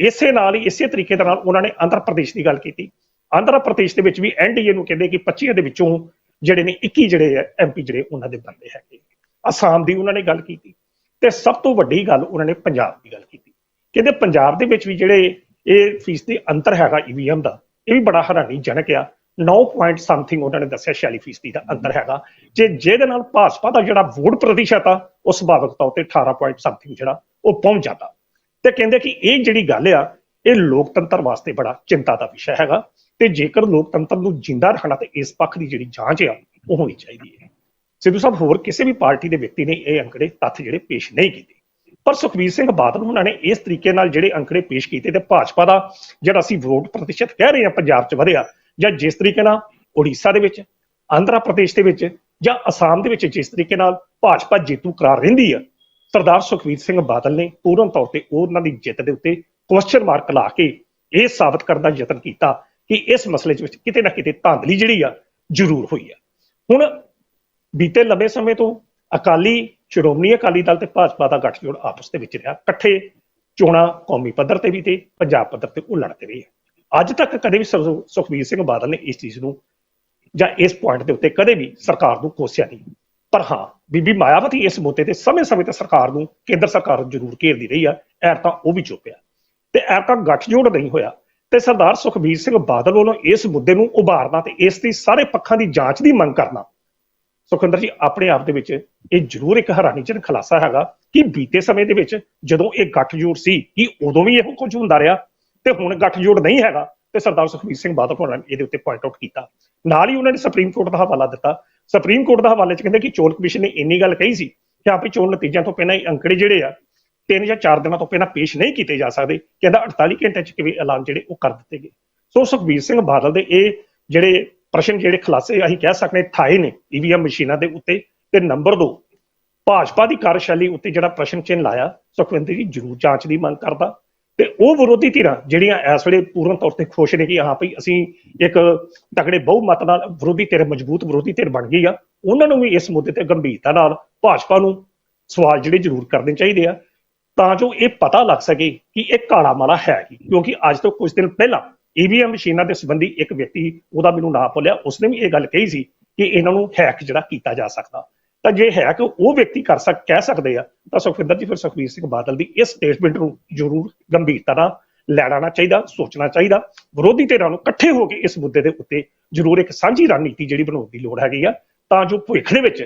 ਇਸੇ ਨਾਲ ਹੀ, ਇਸੇ ਤਰੀਕੇ ਦੇ ਨਾਲ ਉਹਨਾਂ ਨੇ ਆਂਧਰਾ ਪ੍ਰਦੇਸ਼ ਦੀ ਗੱਲ ਕੀਤੀ। ਆਂਧਰਾ ਪ੍ਰਦੇਸ਼ ਦੇ ਵਿੱਚ ਵੀ ਐਨਡੀਏ ਨੂੰ ਕਹਿੰਦੇ ਕਿ 25 ਦੇ ਵਿੱਚੋਂ ਜਿਹੜੇ ਨੇ 21 ਜਿਹੜੇ ਐਮਪੀ ਜਿਹੜੇ, ਉਹਨਾਂ ਦੇ ਬੰਦੇ ਹੈਗੇ। ਅਸਾਮ ਦੀ ਉਹਨਾਂ ਨੇ ਗੱਲ ਕੀਤੀ। ਤੇ ਸਭ ਤੋਂ ਵੱਡੀ ਗੱਲ ਉਹਨਾਂ ਨੇ ਪੰਜਾਬ ਦੀ ਗੱਲ ਕੀਤੀ। ਕਹਿੰਦੇ ਪੰਜਾਬ ਦੇ ਵਿੱਚ ਵੀ ਜਿਹੜੇ ਇਹ ਫੀਸਦੀ ਅੰਤਰ ਹੈਗਾ ਈਵੀਐਮ ਦਾ, ਇਹ ਵੀ ਬੜਾ ਹੈਰਾਨੀਜਨਕ ਆ। 9 ਪੁਆਇੰਟ ਸਮਥਿੰਗ ਉਹਨਾਂ ਨੇ ਦੱਸਿਆ 46 ਫੀਸਦੀ ਦਾ ਅੰਤਰ ਹੈਗਾ। ਜੇ ਜਿਹਦੇ ਨਾਲ ਭਾਜਪਾ ਦਾ ਜਿਹੜਾ ਵੋਟ ਪ੍ਰਤੀਸ਼ਤ ਆ, ਉਹ ਸੁਭਾਵਿਕ ਤੌਰ ਤੇ 18 ਪੁਆਇੰਟ ਸਮਥਿੰਗ ਜਿਹੜਾ, ਉਹ ਪਹੁੰਚ ਜਾਂਦਾ। ਤੇ ਕਹਿੰਦੇ ਕਿ ਇਹ ਜਿਹੜੀ ਗੱਲ ਆ, ਇਹ ਲੋਕਤੰਤਰ ਵਾਸਤੇ ਬੜਾ ਚਿੰਤਾ ਦਾ ਵਿਸ਼ਾ ਹੈਗਾ। ਤੇ ਜੇਕਰ ਲੋਕਤੰਤਰ ਨੂੰ ਜਿੰਦਾ ਰੱਖਣਾ ਤੇ ਇਸ ਪੱਖ ਦੀ ਜਿਹੜੀ ਜਾਂਚ ਆ, ਉਹ ਹੋਣੀ ਚਾਹੀਦੀ ਹੈ। ਸਿੱਧੂ ਸਾਹਿਬ ਹੋਰ ਕਿਸੇ ਵੀ ਪਾਰਟੀ ਦੇ ਵਿਅਕਤੀ ਨੇ ਇਹ ਅੰਕੜੇ ਤੱਥ ਜਿਹੜੇ ਪੇਸ਼ ਨਹੀਂ ਕੀਤੇ। ਪਰ ਸੁਖਬੀਰ ਸਿੰਘ ਬਾਦਲ ਉਹਨਾਂ ਨੇ ਇਸ ਤਰੀਕੇ ਨਾਲ ਜਿਹੜੇ ਅੰਕੜੇ ਪੇਸ਼ ਕੀਤੇ ਤੇ ਭਾਜਪਾ ਦਾ ਜਿਹੜਾ ਅਸੀਂ ਵੋਟ ਪ੍ਰਤੀਸ਼ਤ ਕਹਿ ਰਹੇ ਹਾਂ ਪੰਜਾਬ 'ਚ ਵਧਿਆ ਜਾਂ ਜਿਸ ਤਰੀਕੇ ਨਾਲ ਉੜੀਸਾ ਦੇ ਵਿੱਚ, ਆਂਧਰਾ ਪ੍ਰਦੇਸ਼ ਦੇ ਵਿੱਚ ਜਾਂ ਅਸਾਮ ਦੇ ਵਿੱਚ ਜਿਸ ਤਰੀਕੇ ਨਾਲ ਭਾਜਪਾ ਜੇਤੂ ਕਰਾਰ ਰਹਿੰਦੀ ਆ, ਸਰਦਾਰ ਸੁਖਬੀਰ ਸਿੰਘ ਬਾਦਲ ਨੇ ਪੂਰਨ ਤੌਰ ਤੇ ਉਹਨਾਂ ਦੀ ਜਿੱਤ ਦੇ ਉੱਤੇ ਕੁਐਸਚਨ ਮਾਰਕ ਲਾ ਕੇ ਇਹ ਸਾਬਤ ਕਰਨ ਦਾ ਯਤਨ ਕੀਤਾ ਕਿ ਇਸ ਮਸਲੇ ਦੇ ਵਿੱਚ ਕਿਤੇ ਨਾ ਕਿਤੇ ਧਾਂਦਲੀ ਜਿਹੜੀ ਆ ਜ਼ਰੂਰ ਹੋਈ ਆ। ਹੁਣ ਬੀਤੇ ਲੰਬੇ ਸਮੇਂ ਤੋਂ ਅਕਾਲੀ, ਸ਼੍ਰੋਮਣੀ ਅਕਾਲੀ ਦਲ ਤੇ ਭਾਜਪਾ ਦਾ ਗੱਠਜੋੜ ਆਪਸ ਦੇ ਵਿੱਚ ਰਿਹਾ। ਇਕੱਠੇ ਚੋਣਾਂ ਕੌਮੀ ਪੱਧਰ ਤੇ ਵੀ ਤੇ ਪੰਜਾਬ ਪੱਧਰ ਤੇ ਉਹ ਲੜਦੇ ਰਹੇ ਆ। ਅੱਜ ਤੱਕ ਕਦੇ ਵੀ ਸੁਖ- ਸੁਖਬੀਰ ਸਿੰਘ ਬਾਦਲ ਨੇ ਇਸ ਚੀਜ਼ ਨੂੰ ਜਾਂ ਇਸ ਪੁਆਇੰਟ ਦੇ ਉੱਤੇ ਕਦੇ ਵੀ ਸਰਕਾਰ ਨੂੰ ਕੋਸਿਆ ਨਹੀਂ। ਪਰ ਹਾਂ, ਬੀਬੀ ਮਾਇਆਵਤੀ ਇਸ ਮੁੱਦੇ ਤੇ ਸਮੇਂ-ਸਮੇਂ ਤੇ ਸਰਕਾਰ ਨੂੰ ਕੇਂਦਰ ਸਰਕਾਰ ਨੂੰ ਜ਼ਰੂਰ ਘੇਰਦੀ ਰਹੀ ਆ। ਐਰ ਤਾਂ ਉਹ ਵੀ ਚੁੱਪਿਆ ਤੇ ਐਰ ਤਾਂ ਗੱਠਜੋੜ ਨਹੀਂ ਹੋਇਆ। ਤੇ ਸਰਦਾਰ ਸੁਖਬੀਰ ਸਿੰਘ ਬਾਦਲ ਵੱਲੋਂ ਇਸ ਮੁੱਦੇ ਨੂੰ ਉਭਾਰਨਾ ਤੇ ਇਸ ਦੀ ਸਾਰੇ ਪੱਖਾਂ ਦੀ ਜਾਂਚ ਦੀ ਮੰਗ ਕਰਨਾ ਸੁਖਿੰਦਰ ਜੀ, ਆਪਣੇ ਆਪ ਦੇ ਵਿੱਚ ਇਹ ਜ਼ਰੂਰ ਇੱਕ ਹੈਰਾਨੀਜਨਕ ਖੁਲਾਸਾ ਹੈਗਾ ਕਿ ਬੀਤੇ ਸਮੇਂ ਦੇ ਵਿੱਚ ਜਦੋਂ ਇਹ ਗੱਠਜੋੜ ਸੀ ਕਿ ਉਦੋਂ ਵੀ ਇਹੋ ਕੁਝ ਹੁੰਦਾ ਰਿਹਾ ਤੇ ਹੁਣ ਗੱਠਜੋੜ ਨਹੀਂ ਹੈਗਾ ਤੇ ਸਰਦਾਰ ਸੁਖਬੀਰ ਸਿੰਘ ਬਾਦਲ ਹੋਰਾਂ ਨੇ ਇਹਦੇ ਉੱਤੇ ਪੁਆਇੰਟ ਆਊਟ ਕੀਤਾ। ਨਾਲ ਹੀ ਉਹਨਾਂ ਨੇ ਸੁਪਰੀਮ ਕੋਰਟ ਦਾ ਹਵਾਲਾ ਦਿੱਤਾ। ਸੁਪਰੀਮ ਕੋਰਟ ਦਾ ਹਵਾਲੇ ਚ ਕਹਿੰਦੇ ਕਿ ਚੋਣ ਕਮਿਸ਼ਨ ਨੇ ਇੰਨੀ ਗੱਲ ਕਹੀ ਸੀ ਕਿ ਆਪੇ ਚੋਣ ਨਤੀਜਿਆਂ ਤੋਂ ਪਹਿਲਾਂ ਇਹ ਅੰਕੜੇ ਜਿਹੜੇ ਆ, ਤਿੰਨ ਜਾਂ ਚਾਰ ਦਿਨਾਂ ਤੋਂ ਪਹਿਲਾਂ ਪੇਸ਼ ਨਹੀਂ ਕੀਤੇ ਜਾ ਸਕਦੇ, ਕਹਿੰਦਾ 48 ਘੰਟੇ ਚ ਕਿਵੇਂ ਐਲਾਨ ਜਿਹੜੇ ਉਹ ਕਰ ਦਿੱਤੇ ਗਏ। ਸੋ ਸੁਖਬੀਰ ਸਿੰਘ ਬਾਦਲ ਦੇ ਇਹ ਜਿਹੜੇ ਪ੍ਰਸ਼ਨ ਜਿਹੜੇ ਖੁਲਾਸੇ ਅਸੀਂ ਕਹਿ ਸਕਦੇ ਥਾਏ ਨੇ ਈਵੀਐਮ ਮਸ਼ੀਨਾਂ ਦੇ ਉੱਤੇ, ਤੇ ਨੰਬਰ 2 ਭਾਜਪਾ ਦੀ ਕਾਰਜਸ਼ੈਲੀ ਉੱਤੇ ਜਿਹੜਾ ਪ੍ਰਸ਼ਨ ਚਿੰਨ੍ਹ ਲਾਇਆ, ਸੁਖਵਿੰਦਰ ਜੀ ਜ਼ਰੂਰ ਜਾਂਚ ਦੀ ਮੰਗ ਕਰਦਾ। ਤੇ ਉਹ ਵਿਰੋਧੀ ਧਿਰਾਂ ਜਿਹੜੀਆਂ ਇਸ ਵੇਲੇ ਪੂਰਨ ਤੌਰ ਤੇ ਖੁਸ਼ ਨੇ ਕਿ ਹਾਂ ਭਈ ਅਸੀਂ ਇੱਕ ਤਕੜੇ ਬਹੁਮਤ ਨਾਲ ਵਿਰੋਧੀ ਧਿਰ, ਮਜ਼ਬੂਤ ਵਿਰੋਧੀ ਧਿਰ ਬਣ ਗਈ ਆ, ਉਹਨਾਂ ਨੂੰ ਵੀ ਇਸ ਮੁੱਦੇ ਤੇ ਗੰਭੀਰਤਾ ਨਾਲ ਭਾਜਪਾ ਨੂੰ ਸਵਾਲ ਜਿਹੜੇ ਜ਼ਰੂਰ ਕਰਨੇ ਚਾਹੀਦੇ ਆ। ਤਾਂ ਜੋ ਇਹ ਪਤਾ ਲੱਗ ਸਕੇ ਕਿ ਇਹ ਕਾਲਾ ਮਾਲਾ ਹੈ ਕੀ, ਕਿਉਂਕਿ ਅੱਜ ਤੋਂ ਕੁਝ ਦਿਨ ਪਹਿਲਾਂ ਈਵੀਐਮ ਮਸ਼ੀਨਾਂ ਦੇ ਸੰਬੰਧੀ ਇੱਕ ਵਿਅਕਤੀ ਉਹਦਾ ਮੈਨੂੰ ਨਾਂ ਭੁੱਲਿਆ, ਉਸਨੇ ਵੀ ਇਹ ਗੱਲ ਕਹੀ ਸੀ ਕਿ ਇਹਨਾਂ ਨੂੰ ਹੈਕ ਜਿਹੜਾ ਕੀਤਾ ਜਾ ਸਕਦਾ। ਤਾਂ ਜੇ ਹੈਕ ਉਹ ਵਿਅਕਤੀ ਕਰ ਸਕ, ਕਹਿ ਸਕਦੇ ਆ, ਤਾਂ ਸੁਖਵਿੰਦਰ ਜੀ, ਫਿਰ ਸੁਖਬੀਰ ਸਿੰਘ ਬਾਦਲ ਦੀ ਇਸ ਸਟੇਟਮੈਂਟ ਨੂੰ ਜ਼ਰੂਰ ਗੰਭੀਰਤਾ ਨਾਲ ਲੈਣਾ ਚਾਹੀਦਾ, ਸੋਚਣਾ ਚਾਹੀਦਾ। ਵਿਰੋਧੀ ਧਿਰਾਂ ਨੂੰ ਇਕੱਠੇ ਹੋ ਕੇ ਇਸ ਮੁੱਦੇ ਦੇ ਉੱਤੇ ਜ਼ਰੂਰ ਇੱਕ ਸਾਂਝੀ ਰਣਨੀਤੀ ਜਿਹੜੀ ਬਣਾਉਣ ਦੀ ਲੋੜ ਹੈਗੀ ਆ, ਤਾਂ ਜੋ ਭਵਿੱਖ ਦੇ ਵਿੱਚ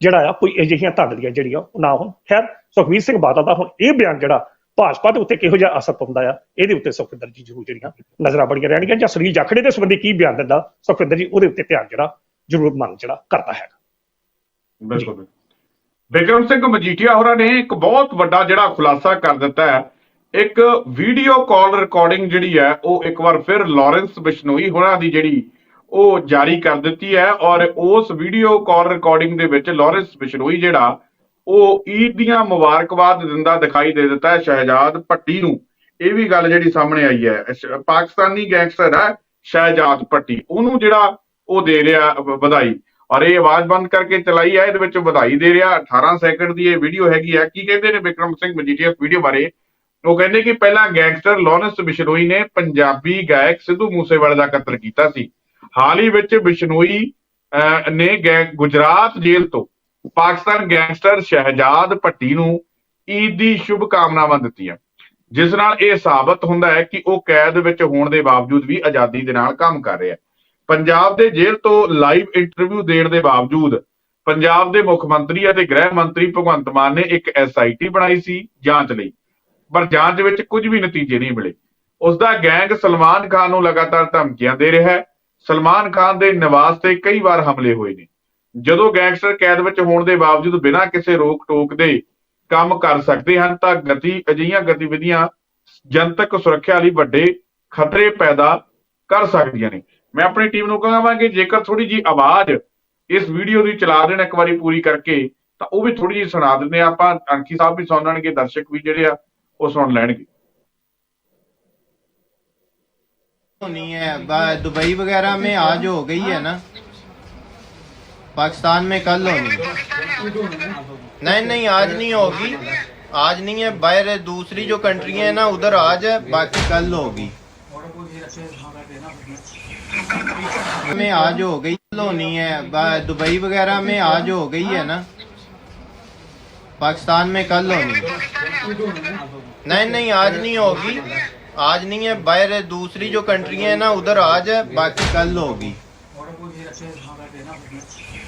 ਜਿਹੜਾ ਆ ਕੋਈ ਅਜਿਹੀਆਂ ਧਾਂਦਲੀਆਂ ਜਿਹੜੀਆਂ ਉਹ ਨਾ ਹੋਣ। ਖੈਰ ਸੁਖਬੀਰ ਸਿੰਘ ਬਾਦਲ ਦਾ ਹੁਣ ਇਹ ਬਿਆਨ ਜਿਹੜਾ ਭਾਜਪਾ ਦੇ ਉੱਤੇ ਕਿਹੋ ਜਿਹਾ ਅਸਰ ਪਾਉਂਦਾ ਆ? ਇਹਦੇ ਉੱਤੇ ਸੁਖਵਿੰਦਰ ਜੀ ਜ਼ਰੂਰ ਜਿਹੜੀਆਂ ਨਜ਼ਰਾਂ ਬੜੀਆਂ ਰਹਿਣਗੀਆਂ ਜਾਂ ਸਰੀਰ ਜਾਖੜੇ ਦੇ ਸੰਬੰਧੀ ਕੀ ਬਿਆਨ ਦਿੰਦਾ? ਸੁਖਵਿੰਦਰ ਜੀ, ਉਹਦੇ ਉੱਤੇ ਧਿਆਨ ਜਿਹੜਾ ਜ਼ਰੂਰ ਮੰਨ ਜਿਹੜਾ ਕਰਦਾ ਹੈ ਬਿਲਕੁਲ। ਬਿਕਰਮ ਸਿੰਘ ਮਜੀਠੀਆ ਹੋਰਾਂ ਨੇ ਇੱਕ ਬਹੁਤ ਵੱਡਾ ਜਿਹੜਾ ਖੁਲਾਸਾ ਕਰ ਦਿੱਤਾ ਹੈ। ਇੱਕ ਵੀਡੀਓ ਕਾਲ ਰਿਕਾਰਡਿੰਗ ਜਿਹੜੀ ਹੈ, ਉਹ ਇੱਕ ਵਾਰ ਫਿਰ ਲਾਰੈਂਸ ਬਿਸ਼ਨੋਈ ਹੋਰਾਂ ਦੀ ਜਿਹੜੀ ਉਹ ਜਾਰੀ ਕਰ ਦਿੱਤੀ ਹੈ ਔਰ ਉਸ ਵੀਡੀਓ ਕਾਲ ਰਿਕਾਰਡਿੰਗ ਦੇ ਵਿੱਚ ਲਾਰੈਂਸ ਬਿਸ਼ਨੋਈ ਜਿਹੜਾ ਉਹ ਈਦ ਦੀਆਂ ਮੁਬਾਰਕਬਾਦ ਦਿੰਦਾ ਦਿਖਾਈ ਦੇ ਦਿੱਤਾ ਹੈ ਸ਼ਹਿਜਾਦ ਭੱਟੀ ਨੂੰ। ਇਹ ਵੀ ਗੱਲ ਜਿਹੜੀ ਸਾਹਮਣੇ ਆਈ ਹੈ। ਪਾਕਿਸਤਾਨੀ ਗੈਂਗਸਟਰ ਹੈ ਸ਼ਹਿਜਾਦ ਭੱਟੀ। ਉਹਨੂੰ ਜਿਹੜਾ ਉਹ ਦੇ ਰਿਹਾ ਵਧਾਈ। ਔਰ ਇਹ ਆਵਾਜ਼ ਬੰਦ ਕਰਕੇ ਚਲਾਈ ਹੈ। ਇਹਦੇ ਵਿੱਚ ਵਧਾਈ ਦੇ ਰਿਹਾ। 18 ਸੈਕਿੰਡ ਦੀ ਇਹ ਵੀਡੀਓ ਹੈਗੀ ਹੈ। ਕੀ ਕਹਿੰਦੇ ਨੇ ਵਿਕਰਮ ਸਿੰਘ ਮਜੀਠੀਆ ਵੀਡੀਓ ਬਾਰੇ? ਉਹ ਕਹਿੰਦੇ ਕਿ ਪਹਿਲਾਂ ਗੈਂਗਸਟਰ ਲਾਰੈਂਸ ਬਿਸ਼ਨੋਈ ਨੇ ਪੰਜਾਬੀ ਗਾਇਕ ਸਿੱਧੂ ਮੂਸੇਵਾਲੇ ਦਾ ਕਤਲ ਕੀਤਾ ਸੀ। ਹਾਲ ਹੀ ਵਿੱਚ ਬਿਸ਼ਨੋਈ ਅਹ, ਨੇ ਗੈਂ- ਗੁਜਰਾਤ ਜੇਲ੍ਹ ਤੋਂ ਪਾਕਿਸਤਾਨ ਗੈਂਗਸਟਰ ਸ਼ਹਿਜਾਦ ਭੱਟੀ ਨੂੰ ਈਦ ਦੀ ਸ਼ੁਭ ਕਾਮਨਾਵਾਂ ਦਿੱਤੀਆਂ। ਜਿਸ ਨਾਲ ਇਹ ਸਾਬਤ ਹੁੰਦਾ ਹੈ ਕਿ ਉਹ ਕੈਦ ਵਿੱਚ ਹੋਣ ਦੇ ਬਾਵਜੂਦ ਵੀ ਆਜ਼ਾਦੀ ਦੇ ਨਾਲ ਕੰਮ ਕਰ ਰਿਹਾ ਹੈ। ਪੰਜਾਬ ਦੇ ਜੇਲ੍ਹ ਤੋਂ ਲਾਈਵ ਇੰਟਰਵਿਊ ਦੇਣ ਦੇ ਬਾਵਜੂਦ ਪੰਜਾਬ ਦੇ ਮੁੱਖ ਮੰਤਰੀ ਅਤੇ ਗ੍ਰਹਿ ਮੰਤਰੀ ਭਗਵੰਤ ਮਾਨ ਨੇ ਇੱਕ ਐਸਆਈਟੀ ਬਣਾਈ ਸੀ ਜਾਂਚ ਲਈ, ਪਰ ਜਾਂਚ ਵਿੱਚ ਕੁਝ ਵੀ ਨਤੀਜੇ ਨਹੀਂ ਮਿਲੇ। ਉਸ ਦਾ ਗੈਂਗ ਸਲਮਾਨ ਖਾਨ ਨੂੰ ਲਗਾਤਾਰ ਧਮਕੀਆਂ ਦੇ ਰਿਹਾ ਹੈ। ਸਲਮਾਨ ਖਾਨ ਦੇ ਨਿਵਾਸ ਤੇ ਕਈ ਵਾਰ ਹਮਲੇ ਹੋਏ ਨੇ। ਜਦੋਂ ਗੈਂਗਸਟਰ ਕੈਦ ਵਿੱਚ ਹੋਣ ਦੇ ਬਾਵਜੂਦ ਬਿਨਾਂ ਕਿਸੇ ਰੋਕ ਟੋਕ ਦੇ ਕੰਮ ਕਰ ਸਕਦੇ ਹਨ ਤਾਂ ਗਤੀ ਅਜਿਹੀਆਂ ਗਤੀਵਿਧੀਆਂ ਜਨਤਕ ਸੁਰੱਖਿਆ ਲਈ ਵੱਡੇ ਖਤਰੇ ਪੈਦਾ ਕਰ ਸਕਦੀਆਂ ਨੇ ਮੈਂ ਆਪਣੀ ਟੀਮ ਨੂੰ ਕਹਾਂਗਾ ਕਿ ਜੇਕਰ ਥੋੜੀ ਜੀ ਆਵਾਜ਼ ਇਸ ਵੀਡੀਓ ਦੀ ਚਲਾ ਦੇਣ ਇੱਕ ਵਾਰੀ ਪੂਰੀ ਕਰਕੇ ਤਾਂ ਉਹ ਵੀ ਥੋੜੀ ਜੀ ਸੁਣਾ ਦਿੰਦੇ ਹਾਂ ਆਪਾਂ ਅੰਕੀ ਸਾਹਿਬ ਵੀ ਸੁਣਨਗੇ ਦਰਸ਼ਕ ਵੀ ਜਿਹੜੇ ਆ ਉਹ ਸੁਣ ਲੈਣਗੇ होनी है बा- दुबई वगैरह में आज हो गई है ना पाकिस्तान में कल होनी नहीं नहीं, आज नहीं होगी। आज नहीं है, बाहर दूसरी जो कंट्री है ना, उधर आज है, बाकी कल होगी। में आज हो गई, कल होनी है दुबई वगैरह में आज हो गई है ना। पाकिस्तान में कल होनी नहीं नहीं, आज नहीं होगी। आज नहीं है, बाहर दूसरी जो कंट्री है ना, उधर आज है, बाकी कल होगी।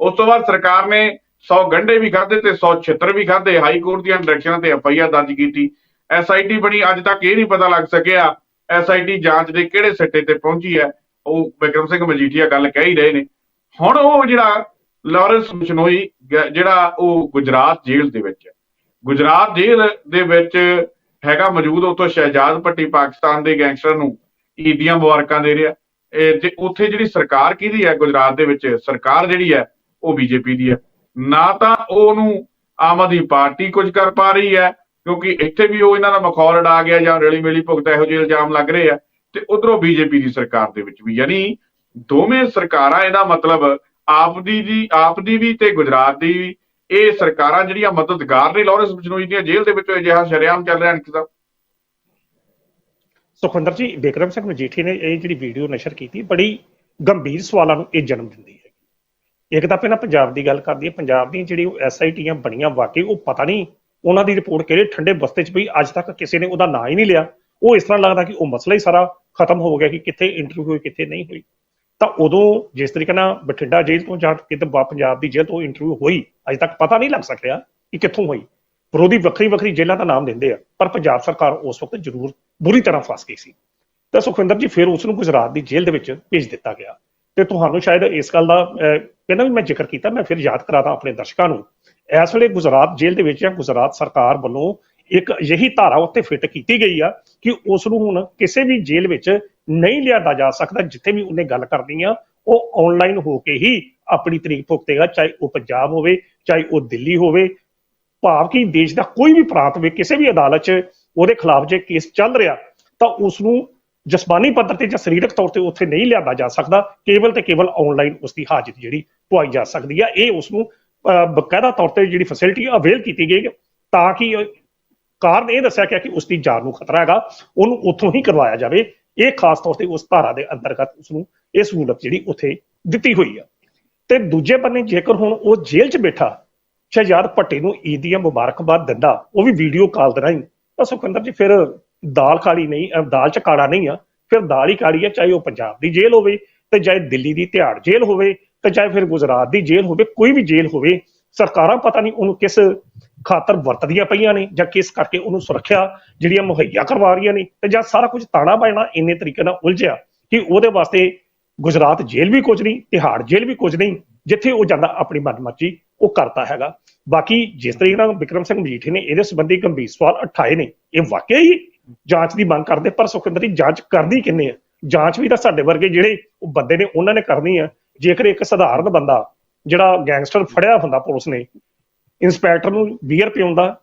ਉਸ ਤੋਂ ਬਾਅਦ ਸਰਕਾਰ ਨੇ 100 ਗੰਢੇ ਵੀ ਖਾਦੇ ਤੇ 100 ਛਿੱਤਰ ਵੀ ਖਾਦੇ ਹਾਈ ਕੋਰਟ ਦੀਆਂ ਡਾਇਰੈਕਸ਼ਨਾਂ ਤੇ ਐਫਆਈਆਰ ਦਰਜ ਕੀਤੀ। ਐਸਆਈਟੀ ਬਣੀ, ਅੱਜ ਤੱਕ ਇਹ ਨਹੀਂ ਪਤਾ ਲੱਗ ਸਕਿਆ ਐਸਆਈਟੀ ਜਾਂਚ ਦੇ ਕਿਹੜੇ ਸਿੱਟੇ ਤੇ ਪਹੁੰਚੀ ਹੈ। ਉਹ ਵਿਕਰਮ ਸਿੰਘ ਮਜੀਠੀਆ ਗੱਲ ਕਹਿ ਹੀ ਰਹੇ ਨੇ। ਹੁਣ ਉਹ ਜਿਹੜਾ ਲਾਰੈਂਸ ਬਿਸ਼ਨੋਈ ਜਿਹੜਾ ਉਹ ਗੁਜਰਾਤ ਜੇਲ੍ਹ ਦੇ ਵਿੱਚ ਹੈ। ਗੁਜਰਾਤ ਜੇਲ੍ਹ ਦੇ ਵਿੱਚ ਹੈਗਾ ਮੌਜੂਦ ਉੱਥੋਂ ਸ਼ਹਿਜਾਦ ਭੱਟੀ ਪਾਕਿਸਤਾਨ ਦੇ ਗੈਂਗਸਟਰ ਨੂੰ। ਈਦ ਦੀਆਂ ਮੁਬਾਰਕਾਂ ਦੇ ਰਿਹਾ। ਇਹ ਤੇ ਉੱਥੇ ਜਿਹੜੀ ਸਰਕਾਰ ਕਿਹਦੀ ਹੈ ਗੁਜਰਾਤ ਦੇ ਵਿੱਚ, ਸਰਕਾਰ ਜਿਹੜੀ ਹੈ ਉਹ ਬੀਜੇਪੀ ਦੀ ਹੈ। ਨਾ ਤਾਂ ਉਹਨੂੰ ਆਮ ਆਦਮੀ ਪਾਰਟੀ ਕੁਝ ਕਰ ਪਾ ਰਹੀ ਹੈ, ਕਿਉਂਕਿ ਇੱਥੇ ਵੀ ਉਹ ਇਹਨਾਂ ਦਾ ਮਖੌਲ ਉਡਾ ਗਿਆ ਜਾਂ ਰੇਲੀ ਮਿਲੀ ਭੁਗਤ ਇਹੋ ਜਿਹੇ ਇਲਜ਼ਾਮ ਲੱਗ ਰਹੇ ਆ, ਤੇ ਉਧਰੋਂ ਬੀਜੇਪੀ ਦੀ ਸਰਕਾਰ ਦੇ ਵਿੱਚ ਵੀ। ਯਾਨੀ ਦੋਵੇਂ ਸਰਕਾਰਾਂ ਇਹਦਾ ਮਤਲਬ ਆਪ ਦੀ ਦੀ ਆਪ ਦੀ ਵੀ ਤੇ ਗੁਜਰਾਤ ਦੀ ਵੀ, ਇਹ ਸਰਕਾਰਾਂ ਜਿਹੜੀਆਂ ਮਦਦਗਾਰ ਨੇ ਲਾਰੈਂਸ ਬਿਸ਼ਨੋਈ ਦੀਆਂ ਜੇਲ੍ਹ ਦੇ ਵਿੱਚੋਂ ਅਜਿਹਾ ਸ਼ਰੇਆਮ ਚੱਲ ਰਿਹਾ ਅਣਖ ਸੁਖਵਿੰਦਰ ਜੀ ਵਿਕਰਮ ਸਿੰਘ ਮਜੀਠੀ ਨੇ ਇਹ ਜਿਹੜੀ ਵੀਡੀਓ ਨਸ਼ਰ ਕੀਤੀ, ਬੜੀ ਗੰਭੀਰ ਸਵਾਲਾਂ ਨੂੰ ਇਹ ਜਨਮ ਦਿੰਦੀ ਹੈ। ਇੱਕ ਤਾਂ ਪਹਿਲਾਂ ਪੰਜਾਬ ਦੀ ਗੱਲ ਕਰਦੀ ਹੈ, ਪੰਜਾਬ ਦੀ ਜਿਹੜੀ ਐਸਆਈਟੀਆਂ ਬਣੀਆਂ ਵਾਕਈ ਉਹ ਪਤਾ ਨਹੀਂ ਉਹਨਾਂ ਦੀ ਰਿਪੋਰਟ ਕਿਹੜੇ ਠੰਡੇ ਬਸਤੇ 'ਚ ਪਈ, ਅੱਜ ਤੱਕ ਕਿਸੇ ਨੇ ਉਹਦਾ ਨਾਂ ਹੀ ਨਹੀਂ ਲਿਆ। ਉਹ ਇਸ ਤਰ੍ਹਾਂ ਲੱਗਦਾ ਕਿ ਉਹ ਮਸਲਾ ਹੀ ਸਾਰਾ ਖਤਮ ਹੋ ਗਿਆ ਕਿ ਕਿੱਥੇ ਇੰਟਰਵਿਊ ਹੋਈ, ਕਿੱਥੇ ਨਹੀਂ ਹੋਈ। ਤਾਂ ਉਦੋਂ ਜਿਸ ਤਰੀਕੇ ਨਾਲ ਬਠਿੰਡਾ ਜੇਲ੍ਹ ਤੋਂ ਜਾਂ ਕਿਤੇ ਪੰਜਾਬ ਦੀ ਜੇਲ੍ਹ ਤੋਂ ਇੰਟਰਵਿਊ ਹੋਈ, ਅੱਜ ਤੱਕ ਪਤਾ ਨਹੀਂ ਲੱਗ ਸਕਿਆ ਕਿ ਕਿੱਥੋਂ ਹੋਈ। ਵਿਰੋਧੀ ਵੱਖਰੀ ਵੱਖਰੀ ਜੇਲ੍ਹਾਂ ਦਾ ਨਾਮ ਦਿੰਦੇ ਆ, ਪਰ ਪੰਜਾਬ ਸਰਕਾਰ ਉਸ ਵਕਤ ਜ਼ਰੂਰ ਬੁਰੀ ਤਰ੍ਹਾਂ ਫਸ ਗਈ ਸੀ। ਤਾਂ ਸੁਖਵਿੰਦਰ ਜੀ, ਫਿਰ ਉਸ ਨੂੰ ਗੁਜਰਾਤ ਦੀ ਜੇਲ੍ਹ ਦੇ ਵਿੱਚ ਭੇਜ ਦਿੱਤਾ ਗਿਆ। ਤੇ ਤੁਹਾਨੂੰ ਸ਼ਾਇਦ ਇਸ ਗੱਲ ਦਾ ਕਹਿੰਦਾ ਵੀ ਮੈਂ ਜ਼ਿਕਰ ਕੀਤਾ, ਮੈਂ ਫਿਰ ਯਾਦ ਕਰਾਦਾ ਆਪਣੇ ਦਰਸ਼ਕਾਂ ਨੂੰ। ਇਸ ਵੇਲੇ ਗੁਜਰਾਤ ਜੇਲ੍ਹ ਦੇ ਵਿੱਚ ਜਾਂ ਗੁਜਰਾਤ ਸਰਕਾਰ ਵੱਲੋਂ ਇੱਕ ਅਜਿਹੀ ਧਾਰਾ ਉੱਤੇ ਫਿੱਟ ਕੀਤੀ ਗਈ ਆ ਕਿ ਉਸ ਨੂੰ ਹੁਣ ਕਿਸੇ ਵੀ ਜੇਲ੍ਹ ਵਿੱਚ ਨਹੀਂ ਲਿਆਦਾ ਜਾ ਸਕਦਾ, ਜਿੱਥੇ ਵੀ ਉਹਨੇ ਗੱਲ ਕਰਨੀ ਆ, ਉਹ ਆਨਲਾਈਨ ਹੋ ਕੇ ਹੀ ਆਪਣੀ ਤਰੀਕ ਭੁਗਤੇਗਾ, ਚਾਹੇ ਉਹ ਪੰਜਾਬ ਹੋਵੇ, ਚਾਹੇ ਉਹ ਦਿੱਲੀ ਹੋਵੇ। ਭਾਵ ਕਿ ਦੇਸ਼ ਦਾ ਕੋਈ ਵੀ ਪ੍ਰਾਂਤ ਵਿੱਚ ਕਿਸੇ ਵੀ ਅਦਾਲਤ 'ਚ ਉਹਦੇ ਖਿਲਾਫ ਜੇ ਕੇਸ ਚੱਲ ਰਿਹਾ, ਤਾਂ ਉਸ ਨੂੰ ਜਸਮਾਨੀ ਪੱਧਰ ਤੇ ਜਾਂ ਸਰੀਰਕ ਤੌਰ ਤੇ ਉੱਥੇ ਨਹੀਂ ਲਿਆਂਦਾ ਜਾ ਸਕਦਾ, ਕੇਵਲ ਤੇ ਕੇਵਲ ਆਨਲਾਈਨ ਉਸ ਦੀ ਹਾਜ਼ਰੀ ਜਿਹੜੀ ਪਵਾਈ ਜਾ ਸਕਦੀ ਹੈ ਇਹ ਉਸ ਨੂੰ ਅਹ, ਬਕਾਇਦਾ ਤੌਰ ਤੇ ਜਿਹੜੀ ਫੈਸਿਲਿਟੀ ਅਵੇਲ ਕੀਤੀ ਗਈ ਤਾਂ ਕਿ ਕਾਰਨ ਇਹ ਦੱਸਿਆ ਗਿਆ ਕਿ ਉਸ ਦੀ ਜਾਨ ਨੂੰ ਖਤਰਾ ਹੈਗਾ ਉਹਨੂੰ ਉੱਥੋਂ ਹੀ ਕਰਵਾਇਆ ਜਾਵੇ। ਇਹ ਖਾਸ ਤੌਰ ਤੇ ਉਸ ਧਾਰਾ ਦੇ ਅੰਤਰਗਤ ਉਸ ਨੂੰ ਇਹ ਸਹੂਲਤ ਜਿਹੜੀ ਉੱਥੇ ਦਿੱਤੀ ਹੋਈ ਆ। ਤੇ ਦੂਜੇ ਬੰਨੇ ਜੇਕਰ ਹੁਣ ਉਹ ਜੇਲ੍ਹ 'ਚ ਬੈਠਾ ਸ਼ਹਿਜਾਦ ਭੱਟੀ ਨੂੰ ਈਦ ਦੀਆਂ ਮੁਬਾਰਕਬਾਦ ਦਿੰਦਾ ਉਹ ਵੀ ਵੀਡੀਓ ਕਾਲ ਦੇ ਰਾਹੀਂ ਤਾਂ ਸੁਖਿੰਦਰ ਜੀ ਫਿਰ ਦਾਲ ਕਾਲੀ ਨਹੀਂ ਦਾਲ ਚ ਕਾੜਾ ਨਹੀਂ ਆ ਫਿਰ ਦਾਲ ਹੀ ਕਾੜੀ ਆ ਚਾਹੇ ਉਹ ਪੰਜਾਬ ਦੀ ਜੇਲ੍ਹ ਹੋਵੇ ਤੇ ਚਾਹੇ ਦਿੱਲੀ ਦੀ ਤਿਹਾੜ ਜੇਲ੍ਹ ਹੋਵੇ ਤੇ ਚਾਹੇ ਫਿਰ ਗੁਜਰਾਤ ਦੀ ਜੇਲ੍ਹ ਹੋਵੇ, ਕੋਈ ਵੀ ਜੇਲ੍ਹ ਹੋਵੇ, ਸਰਕਾਰਾਂ ਪਤਾ ਨਹੀਂ ਉਹਨੂੰ ਕਿਸ ਖਾਤਰ ਵਰਤਦੀਆਂ ਪਈਆਂ ਨੇ ਜਾਂ ਕਿਸ ਕਰਕੇ ਉਹਨੂੰ ਸੁਰੱਖਿਆ ਜਿਹੜੀਆਂ ਮੁਹੱਈਆ ਕਰਵਾ ਰਹੀਆਂ ਨੇ ਤੇ ਜਾਂ ਸਾਰਾ ਕੁਝ ਤਾਣਾ ਬਾਣਾ ਇੰਨੇ ਤਰੀਕੇ ਨਾਲ ਉਲਝਿਆ ਕਿ ਉਹਦੇ ਵਾਸਤੇ ਗੁਜਰਾਤ ਜੇਲ੍ਹ ਵੀ ਕੁਝ ਨਹੀਂ, ਤਿਹਾੜ ਜੇਲ੍ਹ ਵੀ ਕੁਝ ਨਹੀਂ, ਜਿੱਥੇ ਉਹ ਜਾਂਦਾ ਆਪਣੀ ਮਨਮਰਜ਼ੀ, ਉਹ ਕਰਦਾ ਹੈਗਾ। ਬਾਕੀ ਜਿਸ ਤਰੀਕੇ ਨਾਲ ਵਿਕਰਮ ਸਿੰਘ ਮਜੀਠੀ ਨੇ ਇਹਦੇ ਸੰਬੰਧੀ ਗੰਭੀਰ ਸਵਾਲ ਉਠਾਏ ਨੇ, ਇਹ ਵਾਕਿਆ ਹੀ ਜਾਂਚ ਦੀ ਮੰਗ ਕਰਦੇ, ਪਰ ਸੁਖਿੰਦਰ ਦੀ ਜਾਂਚ ਕਰਦੀ ਕਿੰਨੇ ਆ? ਜਾਂਚ ਵੀ ਤਾਂ ਸਾਡੇ ਵਰਗੇ ਜਿਹੜੇ ਉਹ ਬੰਦੇ ਨੇ, ਉਹਨਾਂ ਨੇ ਕਰਨੀ ਆ। ਜੇਕਰ ਇੱਕ ਸਧਾਰਨ ਬੰਦਾ ਜਿਹੜਾ ਗੈਂਗਸਟਰ ਫੜਿਆ ਹੁੰਦਾ ਪੁਲਿਸ ਨੇ, ਇੰਸਪੈਕਟਰ ਨੂੰ ਬੀਅਰ ਪਿਉਂਦਾ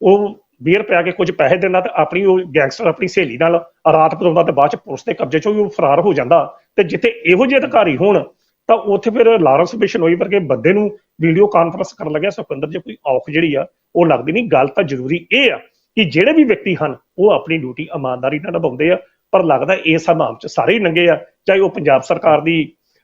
ਉਹ ਬੀਅਰ ਪਿਆ ਕੇ ਕੁਝ ਪੈਸੇ ਦਿੰਦਾ ਤੇ ਆਪਣੀ ਉਹ ਗੈਂਗਸਟਰ ਆਪਣੀ ਸਹੇਲੀ ਨਾਲ ਰਾਤ ਪਤਾਉਂਦਾ ਤੇ ਬਾਅਦ ਚ ਪੁਲਿਸ ਦੇ ਕਬਜ਼ੇ ਚੋਂ ਵੀ ਉਹ ਫਰਾਰ ਹੋ ਜਾਂਦਾ ਤੇ ਜਿੱਥੇ ਇਹੋ ਜਿਹੇ ਅਧਿਕਾਰੀ ਹੋਣ, ਤਾਂ ਉੱਥੇ ਫਿਰ ਲਾਰੈਂਸ ਬਿਸ਼ਨੋਈ ਵਰਗੇ ਬੰਦੇ ਨੂੰ ਵੀਡੀਓ ਕਾਨਫਰੰਸ ਕਰਨ ਲੱਗਿਆ। ਸੁਖਿੰਦਰ ਜੇ ਕੋਈ ਔਖ ਜਿਹੜੀ ਆ, ਉਹ ਲੱਗਦੀ ਨਹੀਂ। ਗੱਲ ਤਾਂ ਜ਼ਰੂਰੀ ਇਹ ਆ ਕਿ ਜਿਹੜੇ ਵੀ ਵਿਅਕਤੀ ਹਨ, ਉਹ ਆਪਣੀ ਡਿਊਟੀ ਇਮਾਨਦਾਰੀ ਨਾਲ ਨਿਭਾਉਂਦੇ ਆ, ਪਰ ਲੱਗਦਾ ਇਸ ਹਮਾਮ ਚ ਸਾਰੇ ਹੀ ਨੰਗੇ ਆ, ਚਾਹੇ ਉਹ ਪੰਜਾਬ ਸਰਕਾਰ ਦੀ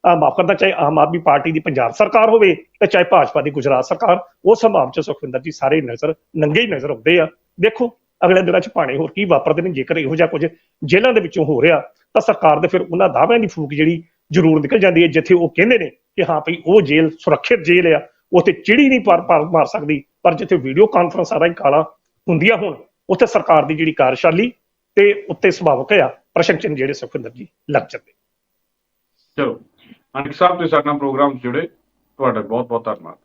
ਮਾਫ ਕਰਦਾ ਚਾਹੇ ਆਮ ਆਦਮੀ ਪਾਰਟੀ ਦੀ ਪੰਜਾਬ ਸਰਕਾਰ ਹੋਵੇ ਤੇ ਚਾਹੇ ਭਾਜਪਾ ਦੀ ਗੁਜਰਾਤ ਸਰਕਾਰ ਉਸ ਹਮਾਮ ਚ ਸੁਖਵਿੰਦਰ ਜੀ ਸਾਰੇ ਨਜ਼ਰ, ਨੰਗੇ ਹੀ ਨਜ਼ਰ ਆਉਂਦੇ ਆ। ਦੇਖੋ, ਅਗਲੇ ਦਿਨਾਂ ਚ ਭਾਣੇ ਹੋਰ ਕੀ ਵਾਪਰਦੇ ਨੇ, ਜੇਕਰ ਇਹੋ ਜਿਹਾ ਕੁਝ ਜੇਲ੍ਹਾਂ ਦੇ ਵਿੱਚੋਂ ਹੋ ਰਿਹਾ, ਤਾਂ ਸਰਕਾਰ ਦੇ ਫਿਰ ਉਹਨਾਂ ਦਾਅਵਿਆਂ ਦੀ ਫੂਕ ਜਿਹੜੀ ਜ਼ਰੂਰ ਨਿਕਲ ਜਾਂਦੀ ਹੈ, ਜਿੱਥੇ ਉਹ ਕਹਿੰਦੇ ਨੇ ਕਿ ਹਾਂ ਭਈ ਉਹ ਜੇਲ੍ਹ, ਸੁਰੱਖਿਅਤ ਜੇਲ੍ਹ ਆ, ਉੱਥੇ ਚਿੜੀ ਨਹੀਂ ਪਰ ਪਰ ਮਾਰ ਸਕਦੀ, ਪਰ ਜਿੱਥੇ ਵੀਡੀਓ ਕਾਨਫਰੰਸ ਰਾਹੀਂ ਕਾਲਾਂ ਹੁੰਦੀਆਂ ਹੁਣ, ਉੱਥੇ ਸਰਕਾਰ ਦੀ ਜਿਹੜੀ ਕਾਰਜਸ਼ਾਲੀ ਤੇ ਉੱਤੇ ਸੁਭਾਵਕ ਆ ਪ੍ਰਸ਼ਨ ਜਿਹੜੇ ਸੁਖਿੰਦਰ ਜੀ ਲੱਗ ਜਾਂਦੇ। ਚਲੋ। ਅਣਖ ਸਾਹਿਬ ਤੇ ਸਾਡੇ ਨਾਲ ਪ੍ਰੋਗਰਾਮ ਜੁੜੇ। ਤੁਹਾਡਾ ਬਹੁਤ ਬਹੁਤ ਧੰਨਵਾਦ।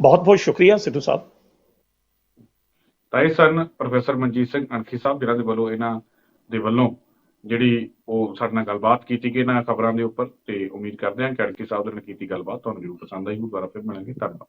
ਬਹੁਤ ਬਹੁਤ ਸ਼ੁਕਰੀਆ ਸਿੱਧੂ ਸਾਹਿਬ। ਤਾਂ ਇਹ ਸਨ ਪ੍ਰੋਫੈਸਰ ਮਨਜੀਤ ਸਿੰਘ ਅਣਖੀ ਸਾਹਿਬ ਜਿਨ੍ਹਾਂ ਦੇ ਵੱਲੋਂ ਇਹਨਾਂ ਦੇ ਵੱਲੋਂ ਜਿਹੜੀ ਉਹ ਸਾਡੇ ਨਾਲ ਗੱਲਬਾਤ ਕੀਤੀ ਗਈ ਇਹਨਾਂ ਖਬਰਾਂ ਦੇ ਉੱਪਰ। ਤੇ ਉਮੀਦ ਕਰਦੇ ਹਾਂ ਕਿ ਅਣਖੀ ਸਾਹਿਬ ਦੇ ਨਾਲ ਕੀਤੀ ਗੱਲਬਾਤ ਤੁਹਾਨੂੰ ਜ਼ਰੂਰ ਪਸੰਦ ਆਈ ਹੋਊ। ਦੁਬਾਰਾ ਫਿਰ ਮਿਲਾਂਗੇ। ਧੰਨਵਾਦ।